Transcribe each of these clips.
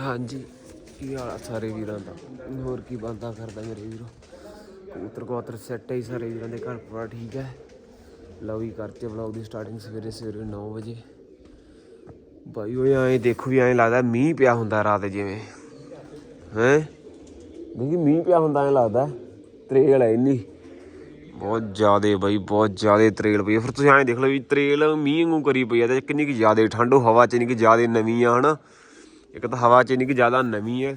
ਹਾਂਜੀ। ਕੀ ਹਾਲ ਆ ਸਾਰੇ ਵੀਰਾਂ ਦਾ? ਹੋਰ ਕੀ ਬੰਦਾ ਕਰਦਾ ਮੇਰੇ ਵੀਰੋ? ਕਬੂਤਰ ਕਬੂਤਰ ਸੈੱਟ ਹੈ ਸਾਰੇ ਵੀਰਾਂ ਦੇ ਘਰ ਪੂਰਾ ਠੀਕ ਹੈ? ਲਓ ਵੀ ਕਰਤੇ ਵਲੌਗ ਦੀ ਸਟਾਰਟਿੰਗ ਸਵੇਰੇ ਸਵੇਰੇ 9 ਵਜੇ। ਬਾਈ, ਓਏ, ਐਂ ਦੇਖੋ ਵੀ ਐਂ ਲੱਗਦਾ ਮੀਂਹ ਪਿਆ ਹੁੰਦਾ ਰਾਤ ਜਿਵੇਂ। ਹੈ? ਦੇਖੀ ਮੀਂਹ ਪਿਆ ਹੁੰਦਾ ਐਂ ਲੱਗਦਾ। ਤਰੇਲ ਹੈ ਇੰਨੀ। ਬਹੁਤ ਜ਼ਿਆਦੇ ਬਾਈ, ਬਹੁਤ ਜ਼ਿਆਦੇ ਤਰੇਲ ਪਈ ਫਿਰ ਤੁਸੀਂ ਐਂ ਦੇਖ ਲਓ ਵੀ ਤਰੇਲ ਮੀਂਹ ਵਾਂਗੂ ਕਰੀ ਪਈ ਆ ਤੇ ਕਿੰਨੀ ਕਿ ਜ਼ਿਆਦੇ ਠੰਡ, ਹਵਾ ਚ ਇੰਨੀ ਕਿ ਜ਼ਿਆਦੇ ਨਵੀਂ ਆ, ਹਨਾ? ਇੱਕ ਤਾਂ ਹਵਾ ਚ ਇੰਨੀ ਕਿ ਜ਼ਿਆਦਾ ਨਵੀਂ ਹੈ।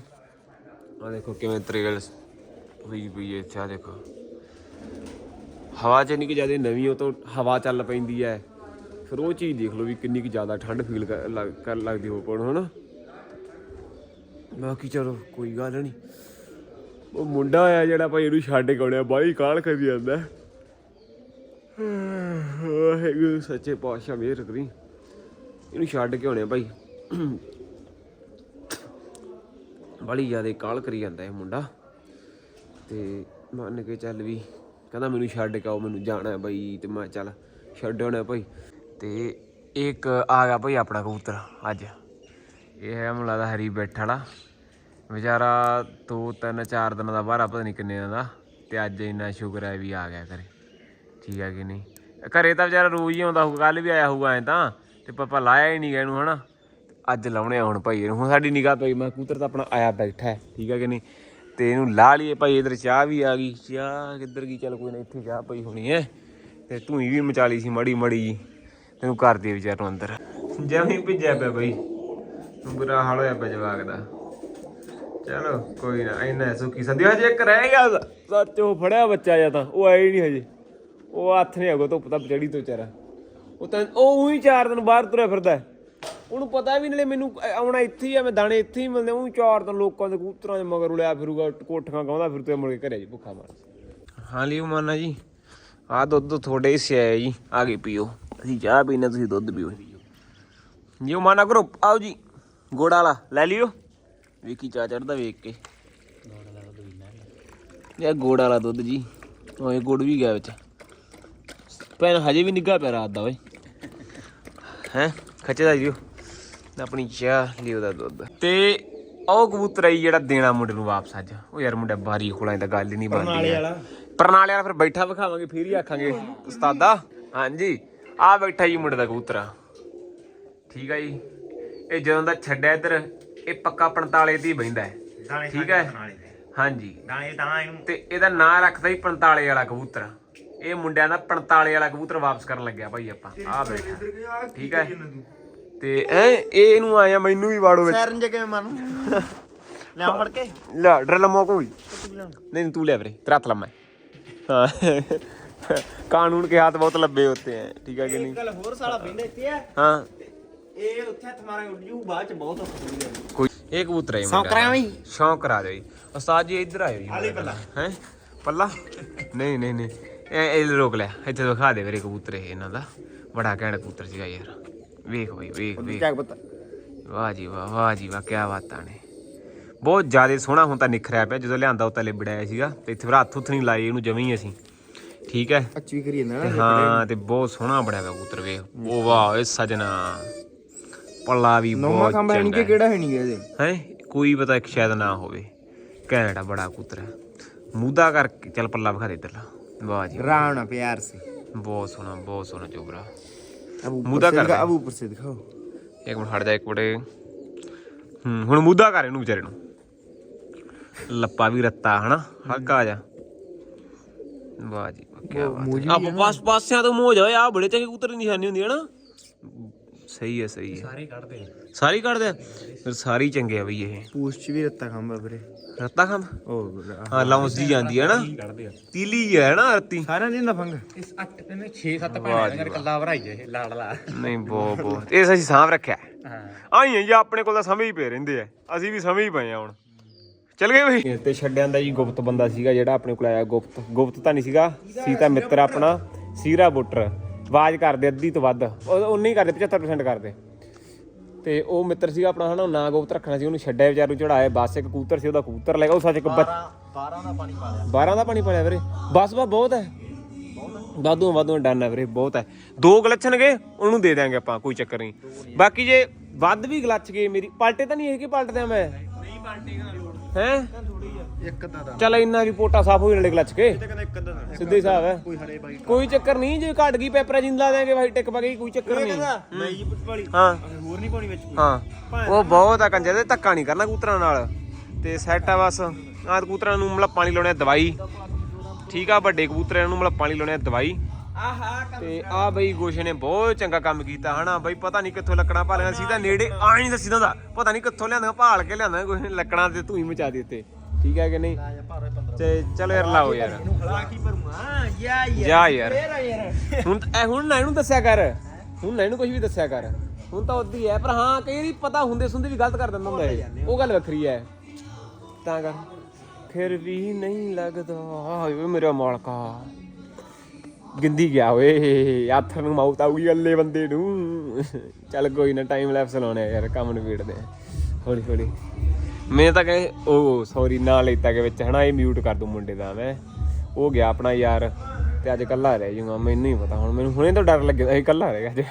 ਆ ਦੇਖੋ ਕਿਵੇਂ ਤਰੇਲ ਹੋਈ ਪਈ ਹੈ ਇੱਥੇ, ਆਹ ਦੇਖੋ। ਹਵਾ ਚ ਇੰਨੀ ਕਿ ਜ਼ਿਆਦਾ ਨਵੀਂ, ਉਹ ਤੋਂ ਹਵਾ ਚੱਲ ਪੈਂਦੀ ਹੈ। ਫਿਰ ਉਹ ਚੀਜ਼ ਦੇਖ ਲਓ ਵੀ ਕਿੰਨੀ ਕਿ ਜ਼ਿਆਦਾ ਠੰਡ ਫੀਲ ਕਰ ਲੱਗਦੀ ਹੋ ਪਣ ਹਨਾ? ਬਾਕੀ ਚਲੋ, ਕੋਈ ਗੱਲ ਨਹੀਂ ਉਹ ਮੁੰਡਾ ਆਇਆ ਜਿਹੜਾ ਭਾਈ ਇਹਨੂੰ ਛੱਡ ਕੇ ਆਉਣਿਆ ਬਾਈ ਕਾਲ ਕਰੀ ਜਾਂਦਾ? ਵਾਹਿਗੁਰੂ, ਸੱਚੇ ਪਾਤਸ਼ਾਹ, ਮਿਹਰ ਕਰੀ। ਇਹਨੂੰ ਛੱਡ ਕੇ ਆਉਣਿਆ ਭਾਈ। ਬੜੀ ਜ਼ਿਆਦਾ ਕਾਲ ਕਰੀ ਜਾਂਦਾ ਇਹ ਮੁੰਡਾ। ਤੇ ਮੰਨ ਕੇ ਚੱਲ ਵੀ ਕਹਿੰਦਾ ਮੈਨੂੰ ਛੱਡ ਕੇ ਆਓ, ਮੈਨੂੰ ਜਾਣਾ ਬਈ ਤੇ ਮੈਂ ਚੱਲ ਛੱਡ ਆਉਣਾ ਭਾਈ। ਤੇ ਇੱਕ ਆ ਗਿਆ ਭਾਈ ਆਪਣਾ ਕਬੂਤਰ ਅੱਜ। ਇਹ ਹੈ ਮੈਨੂੰ ਲੱਗਦਾ ਹਰੀ ਬੈਠ ਵਾਲਾ। ਵਿਚਾਰਾ ਦੋ, ਤਿੰਨ, ਚਾਰ ਦਿਨਾਂ ਦਾ ਬਾਹਰ ਪਤਾ ਨਹੀਂ ਕਿੰਨੇ ਦਾ। ਤੇ ਅੱਜ ਇੰਨਾ ਸ਼ੁਕਰ ਹੈ ਵੀ ਆ ਗਿਆ ਘਰੇ। ਠੀਕ ਹੈ ਕਿ ਨਹੀਂ? ਘਰੇ ਤਾਂ ਵਿਚਾਰਾ ਰੋਜ਼ ਹੀ ਆਉਂਦਾ ਹੋਊਗਾ ਕੱਲ ਵੀ ਆਇਆ ਹੋਊਗਾ ਐ ਤਾਂ। ਤੇ ਪਾਪਾ ਲਾਇਆ ਹੀ ਨਹੀਂ ਗਿਆ ਇਹਨੂੰ, ਹਨਾ? ਅੱਜ ਲਾਉਣੇ ਆ ਹੁਣ ਭਾਈ ਇਹਨੂੰ। ਹੁਣ ਸਾਡੀ ਨਿਗਾਹ ਪਈ, ਮੈਂ ਕਬੂਤਰ ਤਾਂ ਆਪਣਾ ਆਇਆ ਬੈਠਾ ਹੈ, ਠੀਕ ਹੈ ਕਿ ਨਹੀਂ? ਤੇ ਇਹਨੂੰ ਲਾ ਲਈਏ ਭਾਈ, ਇਧਰ ਚਾਹ ਵੀ ਆ ਗਈ। ਚਾਹ ਕਿੱਧਰ ਗਈ? ਚੱਲ ਕੋਈ ਨਾ, ਇੱਥੇ ਚਾਹ ਪਈ ਹੋਣੀ ਹੈ। ਤੇ ਤੂੰ ਵੀ ਮਚਾ ਲਈ ਸੀ ਮੜੀ ਮੜੀ ਜੀ। ਤੈਨੂੰ ਕਰ ਦੇ ਵਿਚਾਰ ਨੂੰ ਅੰਦਰ। ਜਿਵੇਂ ਭਿੱਜਿਆ ਪਿਆ ਬਈ। ਬੁਰਾ ਹਾਲ ਹੋਇਆ ਪਿਆ ਜਵਾਕ ਦਾ। ਚਲੋ, ਕੋਈ ਨਾ, ਇੰਨਾ ਸੁੱਕੀ ਸੰਦੀ ਹਜੇ ਇੱਕ ਰਹਿ ਗਿਆ ਸੱਚ ਉਹ ਫੜਿਆ ਬੱਚਾ ਜਾਂ ਤਾਂ। ਉਹ ਆਇਆ ਹੀ ਨਹੀਂ ਹਜੇ। ਉਹ ਹੱਥ ਨਹੀਂ ਆਗੋ ਧੁੱਪ ਤਾਂ ਚੜੀ ਤੋਂ ਵਿਚਾਰਾ। ਉਹ ਤਾਂ, ਉਹ ਹੀ ਚਾਰ ਦਿਨ ਬਾਹਰ ਤੁਰਿਆ ਫਿਰਦਾ ਉਹਨੂੰ ਪਤਾ ਵੀ ਨਾਲੇ ਮੈਨੂੰ ਅ- ਆਉਣਾ ਇੱਥੇ ਹੀ ਆ, ਮੈਂ ਦਾਣੇ ਇੱਥੇ ਹੀ ਮਿਲਦੇ ਉਹ ਚਾਰ ਦਿਨ ਲੋਕਾਂ ਦੇ ਕਬੂਤਰਾਂ ਦੇ ਮਗਰ ਉਲਿਆ ਫਿਰੂਗਾ, ਕੋਠੀਆਂ ਗਾਉਂਦਾ ਫਿਰ ਤੇ ਮੁੜ ਕੇ ਘਰੇ ਜੀ ਭੁੱਖਾ ਮਾਰ ਹਾਂ ਲਿਓ ਮਾਨਾ ਜੀ ਆ ਦੁੱਧ ਤੁਹਾਡੇ ਹਿੱਸੇ ਆਇਆ ਜੀ, ਆ ਕੇ ਪੀਓ। ਅਸੀਂ ਚਾਹ ਪੀਣਾ ਤੁਸੀਂ ਦੁੱਧ ਪੀਓ। ਜਿਓ ਮਾਨਾ ਕਰੋ ਆਓ ਜੀ, ਗੋੜਾ ਵਾਲਾ, ਲੈ ਲਿਓ। ਵੇਖੀ ਚਾਹ ਚੜਦਾ ਵੇਖ ਕੇ। ਇਹ ਗੋੜ ਵਾਲਾ ਦੁੱਧ ਜੀ, ਓਏ ਗੁੜ ਵੀ ਗਿਆ ਵਿੱਚ। ਭੈਣ ਹਜੇ ਵੀ ਨਿੱਘਾ ਪਿਆ ਰਾਤ ਦਾ, ਓਏ। ਹੈ, ਖੱਚੇ ਦਾ ਜਿਓ ਆਪਣੀ ਚਾਹ ਲਿਓ ਦਾ ਦੁੱਧ। ਤੇ ਉਹ ਕਬੂਤਰ ਆਈ ਜਿਹੜਾ ਦੇਣਾ ਮੁੰਡੇ ਨੂੰ ਵਾਪਸ ਅੱਜ। ਉਹ ਯਾਰ ਮੁੰਡਾ ਬਾਰੀ ਖੋਲਾਂ ਤਾਂ ਗੱਲ ਹੀ ਨਹੀਂ ਬਣਦੀ ਯਾਰ। ਪਰਨਾਲੇ ਵਾਲਾ। ਫਿਰ ਬੈਠਾ ਵਿਖਾਵਾਂਗੇ ਫਿਰ ਹੀ ਆਖਾਂਗੇ ਉਸਤਾਦਾ ਹਾਂਜੀ ਆ ਬੈਠਾ ਜੀ ਮੁੰਡੇ ਦਾ ਕਬੂਤਰ। ਠੀਕ ਆ ਜੀ। ਇਹ ਜਦੋਂ ਦਾ ਛੱਡਿਆ ਇੱਧਰ ਇਹ ਪੱਕਾ 45 ਦੀ ਬੈਂਦਾ ਹੈ। ਦਾਣੇ ਠੀਕ ਹੈ? ਨਾਲੇ ਦੇ। ਹਾਂਜੀ। ਦਾਣੇ ਤਾਂ ਇਹਨੂੰ ਤੇ ਇਹਦਾ ਨਾਂ ਰੱਖਦਾ ਹੀ 45 ਵਾਲਾ ਕਬੂਤਰ। ਇਹ ਮੁੰਡਿਆਂ ਦਾ 45 ਵਾਲਾ ਕਬੂਤਰ ਵਾਪਸ ਕਰਨ ਲੱਗਿਆ ਭਾਈ ਆਪਾਂ। ਆ ਬੈਠਾ। ਠੀਕ ਹੈ? ਤੇ ਐ ਇਹ ਇਹਨੂੰ ਆਇਆ ਮੈਨੂੰ ਵੀ ਵਾੜੋ ਵਿੱਚ। ਸੈਰਨ ਜੇ ਕਿਵੇਂ ਮਾਨੂੰ ਲੈ ਫੜ ਕੇ। ਲੈ ਡਰਲ ਮੋ ਕੋਈ ਨਹੀਂ ਤੂੰ ਲੈ ਵੀਰੇ ਤੇਰਾ ਹੱਥ ਲੰਮਾ ਹੈ। ਕਾਨੂੰਨ ਕੇ ਹੱਥ ਬਹੁਤ ਲੰਬੇ ਹੋਤੇ ਹੈ ਠੀਕ ਹੈ ਕਿ ਨਹੀਂ? ਗੱਲ ਹੋਰ ਸਾਲਾ ਪਿੰਡ ਇੱਥੇ ਆ ਹਾਂ। ਇਹ ਉੱਥੇ ਹੱਥ ਉੱਡ ਜੂ ਬਾਅਦ ਚ ਬਹੁਤ ਕੋਈ ਇਹ ਕਬੂਤਰ ਹੈ ਸ਼ੌਂਕ ਕਰਾਇਆ ਬਈ? ਸ਼ੌਂਕ ਕਰਾ ਦਿਓ ਜੀ। ਉਸਤਾਦ ਜੀ ਇੱਧਰ ਆਇਓ ਜੀ ਆਲੇ ਪੱਲਾ। ਹੈ? ਪੱਲਾ? ਨਹੀਂ ਨਹੀਂ ਨਹੀਂ। ਇਹ ਇਹ ਰੋਕ ਲਿਆ ਇੱਥੇ ਦਿਖਾ ਦੇ ਵੀਰੇ ਕਬੂਤਰ ਇਹ ਇਹਨਾਂ ਦਾ। ਬੜਾ ਘੈਂਟ ਕਬੂਤਰ ਸੀਗਾ ਯਾਰ। ਵੇਖ ਬਈ ਵੇਖ ਵੇਖ। ਚੱਕ ਪਤਾ? ਵਾਹ ਜੀ ਵਾਹ ਵਾਹ ਜੀ ਵਾਹ ਕੀ ਬਾਤਾਂ ਨੇ। ਬਹੁਤ ਜ਼ਿਆਦਾ ਸੋਹਣਾ ਹੁਣ ਤਾਂ ਨਿਖਰਿਆ ਪਿਆ ਜਦੋਂ ਲਿਆਂਦਾ ਉਹ ਤਾਂ ਲਿਬੜਿਆ ਸੀਗਾ ਤੇ ਇੱਥੇ ਫਿਰ ਹੱਥ ਹੁੱਥ ਨਹੀਂ ਲਾਏ ਇਹਨੂੰ ਜਮੀ ਹੀ ਅਸੀਂ। ਠੀਕ ਹੈ? ਅੱਛੀ ਕਰੀ ਜਾਂਦਾ ਤੇ ਹਾਂ ਤੇ ਬਹੁਤ ਸੋਹਣਾ ਬਣਿਆ ਪਿਆ ਕਬੂਤਰ ਵੇਖ। ਉਹ ਵਾਹ ਏ ਸਜਣਾ। ਪੱਲਾ ਵੀ ਨੌਵਾਂ ਬਹੁਤ ਖੰਭਾ ਨਹੀਂ ਕਿ ਕਿਹੜਾ ਹੈ ਨਹੀਂ ਇਹਦੇ? ਹੈ? ਕੋਈ ਪਤਾ ਇੱਕ ਸ਼ਾਇਦ ਨਾ ਹੋਵੇ। ਘੈਂਟ ਆ ਬੜਾ ਕਬੂਤਰ ਹੈ। ਮੂਦਾ ਕਰਕੇ ਚੱਲ ਪੱਲਾ ਵਿਖਾ ਦੇ ਇੱਧਰਲਾ। ਵਾਹ ਜੀ ਰਾਵਣਾ ਪਿਆਰ ਸੀ। ਬਹੁਤ ਸੋਹਣਾ ਬਹੁਤ ਸੋਹਣਾ ਚੋਬਰਾ। ਮੁੱਦਾ ਕਰ ਦੇ। ਅਬੂ ਪਰ ਸੇ ਦਿਖਾਓ ਇੱਕ ਮਿੰਟ ਹਟ ਜਾ ਇੱਕ ਮਿੰਟ ਹੂੰ ਹੁਣ ਮੁੱਦਾ ਕਰ ਇਹਨੂੰ ਵਿਚਾਰੇ ਨੂੰ ਲੱਪਾ ਵੀ ਰੱਤਾ ਹਨਾ ਹਲਕਾ ਜਾ ਵਾਹ ਜੀ ਵਾਹ ਕੀ ਬਾਤ ਹੈ ਪਾਸ ਪਾਸਿਆਂ ਤੋਂ ਮੋਜ ਹੋਇਆ ਆ ਬੜੇ ਚੰਗੇ ਕਬੂਤਰ ਦੀ ਨਿਸ਼ਾਨੀ ਹੁੰਦੀ ਹੈ ਨਾ ਸਹੀ ਹੈ ਸਹੀ ਹੈ। ਸਾਰੇ ਕੱਢਦੇ ਸਾਰੀ ਕੱਢਦੇ ਆ? ਫਿਰ ਸਾਰੀ ਚੰਗੇ ਆ ਬਈ ਇਹ। ਪੂਛ ਚ ਵੀ ਰੱਤਾ ਖੰਭਾ ਵੀਰੇ। ਰੱਤਾ ਖਾਂ ਉਹ ਹਾਂ ਲੌਂਸ ਜੀ ਜਾਂਦੀ ਹੈ ਨਾ। ਤੀਲੀ ਹੈ ਨਾ ਰੱਤੀ। ਸਾਰਿਆਂ ਦੀ ਹੁੰਦਾ ਫੰਗ। ਇਸ 8 ਨੇ 6 7 ਭੈਣਾਂ ਨੇ ਕੱਲਾ ਭਰਾਈ ਇਹ ਲਾੜਲਾ ਨਹੀਂ ਬਹੁਤ ਬਹੁਤ। ਇਹ ਅਸੀਂ ਸਾਂਭ ਰੱਖਿਆ ਹਾਂ। ਆਈ ਜੀ ਆਪਣੇ ਕੋਲ ਤਾਂ ਸਮਝ ਹੀ ਪਏ ਰਹਿੰਦੇ ਆ। ਅਸੀਂ ਵੀ ਸਮਝ ਹੀ ਪਏ ਆ ਹੁਣ। ਚਲ ਗਏ ਬਈ। ਤੇ ਛੱਡਿਆਂ ਦਾ ਜੀ ਗੁਪਤ ਬੰਦਾ ਸੀਗਾ ਜਿਹੜਾ ਆਪਣੇ ਕੋਲ ਆਇਆ। ਗੁਪਤ ਗੁਪਤ ਤਾਂ ਨਹੀਂ ਸੀਗਾ। ਸੀ ਤਾਂ ਮਿੱਤਰ ਆਪਣਾ ਸੀਰਾ ਬੁੱਟਰ। ਆਵਾਜ਼ ਕਰਦੇ ਅੱਧੀ ਤੋਂ ਵੱਧ। ਉਹ ਉਨੇ ਹੀ ਕਰਦੇ 75% ਕਰਦੇ। ਤੇ ਉਹ ਮਿੱਤਰ ਸੀਗਾ ਆਪਣਾ ਹਨਾ ਨਾ ਗੁਪਤ ਰੱਖਣਾ ਸੀ ਉਹਨੂੰ ਛੱਡਿਆ ਵਿਚਾਰੂ ਚੜਾਏ ਬਸ ਇੱਕ ਕਬੂਤਰ ਸੀ ਉਹਦਾ ਕਬੂਤਰ ਲੈ ਗਿਆ ਉਹ ਸੱਚ ਇੱਕ ਬੱਚ- 12 ਦਾ ਪਾਣੀ ਪਾ ਲਿਆ 12 ਦਾ ਪਾਣੀ ਪਾਇਆ ਵੀਰੇ। ਬਸ ਬਸ ਬਹੁਤ ਹੈ। ਵਾਧੂ ਵਾਧੂ ਡਨ ਹੈ ਵੀਰੇ ਬਹੁਤ ਹੈ। ਦੋ ਗਲਛਣਗੇ ਉਹਨੂੰ ਦੇ ਦਿਆਂਗੇ ਆਪਾਂ ਕੋਈ ਚੱਕਰ ਨਹੀਂ। ਬਾਕੀ ਜੇ ਵੱਧ ਵੀ ਗਲੱਚ ਗਏ ਮੇਰੀ ਪਲਟੇ ਤਾਂ ਨਹੀਂ ਇਹ ਕਿ ਪਲਟਦੇ ਆ ਮੈਂ? ਨਹੀਂ ਪਾਰਟੀ ਦਾ ਲੋੜ ਹੈ? ਇੱਕ ਅੱਧਾ ਦਾ ਚੱਲ ਇੰਨਾ ਰਿਪੋਰਟਾਂ ਸਾਫ਼ ਹੋ ਜਾਣੇ ਗਲੱਚ ਕੇ। ਤੇ ਕਹਿੰਦਾ ਇੱਕ ਅੱਧਾ ਦਾ ਸਿੱਧੇ ਹਿਸਾਬ ਹੈ। ਕੋਈ ਹਰੇ ਬਾਈ। ਕੋਈ ਚੱਕਰ ਨਹੀਂ ਜੇ ਘਟ ਗਈ ਪੇਪਰ ਲਾ ਦੇਾਂਗੇ ਭਾਈ ਟਿਕ ਪਾ ਗਈ ਕੋਈ ਚੱਕਰ ਨਹੀਂ। ਮੈਂ ਜੀ ਪੁੱਛ ਵਾਲੀ। ਹਾਂ। ਹੋਰ ਨਹੀਂ ਪਾਉਣੀ ਵਿੱਚ ਕੋਈ। ਹਾਂ। ਉਹ ਬਹੁਤ ਆ ਕੰਜੇ ਦੇ ਧੱਕਾ ਨਹੀਂ ਕਰਨਾ ਕਬੂਤਰਾਂ ਨਾਲ। ਤੇ ਸੈੱਟ ਆ ਬਸ। ਆ ਕਬੂਤਰਾਂ ਨੂੰ ਮਤਲਬ ਪਾਣੀ ਲਾਉਣੇ ਦਵਾਈ। ਠੀਕ ਆ ਵੱਡੇ ਕਬੂਤਰਾਂ ਨੂੰ ਮਤਲਬ ਪਾਣੀ ਲਾਉਣੇ ਦਵਾਈ। ਆਹਾ ਤੇ ਆ ਬਈ ਗੋਸ਼ੇ ਨੇ ਬਹੁਤ ਚੰਗਾ ਕੰਮ ਕੀਤਾ ਹਨਾ? ਬਈ ਪਤਾ ਨਹੀਂ ਕਿੱਥੋਂ ਲੱਕੜਾਂ ਭਾਲੀਆਂ ਸੀ ਤਾਂ ਨੇੜੇ ਆ ਨਹੀਂ ਦੱਸੀ ਦਾ ਪਤਾ ਨਹੀਂ ਕਿੱਥੋਂ ਲਿਆਂਦਾ ਭਾਲ ਕੇ ਲਿਆਂਦਾ ਗੋਸ਼ੇ ਨੇ ਲੱਕੜਾਂ ਤੇ ਧੂਈ ਮਚਾ ਦਿੱਤੇ। ਠੀਕ ਹੈ ਕਿ ਨਹੀਂ? ਤੇ ਚਲੋ ਯਾਰ ਲਾਓ ਯਾਰ। ਇਹਨੂੰ ਖਲਾ ਕੀ ਭਰੂਆ ਯਾ ਜਾ ਯਾਰ। ਹੁਣ ਐ ਹੁਣ ਨਾ ਇਹਨੂੰ ਦੱਸਿਆ ਕਰ। ਹੁਣ ਨਾ ਇਹਨੂੰ ਕੁਝ ਵੀ ਦੱਸਿਆ ਕਰ। ਹੁਣ ਤਾਂ ਉਦੀ ਹੈ ਪਰ ਹਾਂ ਕਈ ਵਾਰੀ ਪਤਾ ਹੁੰਦੇ ਸੁਣਦੇ ਵੀ ਗਲਤ ਕਰ ਦਿੰਦਾ ਹੁੰਦਾ ਇਹ। ਉਹ ਗੱਲ ਵੱਖਰੀ ਹੈ। ਤਾਂ ਕਰ। ਫਿਰ ਵੀ ਨਹੀਂ ਲੱਗਦਾ। ਓਏ ਮੇਰਾ ਮਾਲਕਾ। ਗਿੰਦੀ ਗਿਆ ਓਏ। ਹੱਥ ਨੂੰ ਮਾਊਤ ਆਊਗੀ ਅੱਲੇ ਬੰਦੇ ਨੂੰ। ਚੱਲ ਕੋਈ ਨਾ ਟਾਈਮ ਲੈਪਸ ਲਾਉਣੇ ਯਾਰ ਕੰਮ ਨੂੰ ਵੇੜਦੇ ਹੌਲੀ ਹੌਲੀ। ਮੈਂ ਤਾਂ ਕਹੇ ਉਹ ਸੌਰੀ ਨਾ ਲੈਤਾ ਕੇ ਵਿੱਚ ਹਨਾ, ਇਹ ਮਿਊਟ ਕਰ ਦੂੰ ਮੁੰਡੇ ਦਾ ਮੈਂ। ਉਹ ਗਿਆ ਆਪਣਾ ਯਾਰ, ਤੇ ਅੱਜ ਇਕੱਲਾ ਰਹਿ ਜਾਊਗਾ ਮੈਨੂੰ ਹੀ ਪਤਾ ਹੁਣ, ਮੈਨੂੰ ਹੁਣੇ ਤਾਂ ਡਰ ਲੱਗਦਾ ਇਹ ਇਕੱਲਾ ਗਿਆ ਅੱਜ।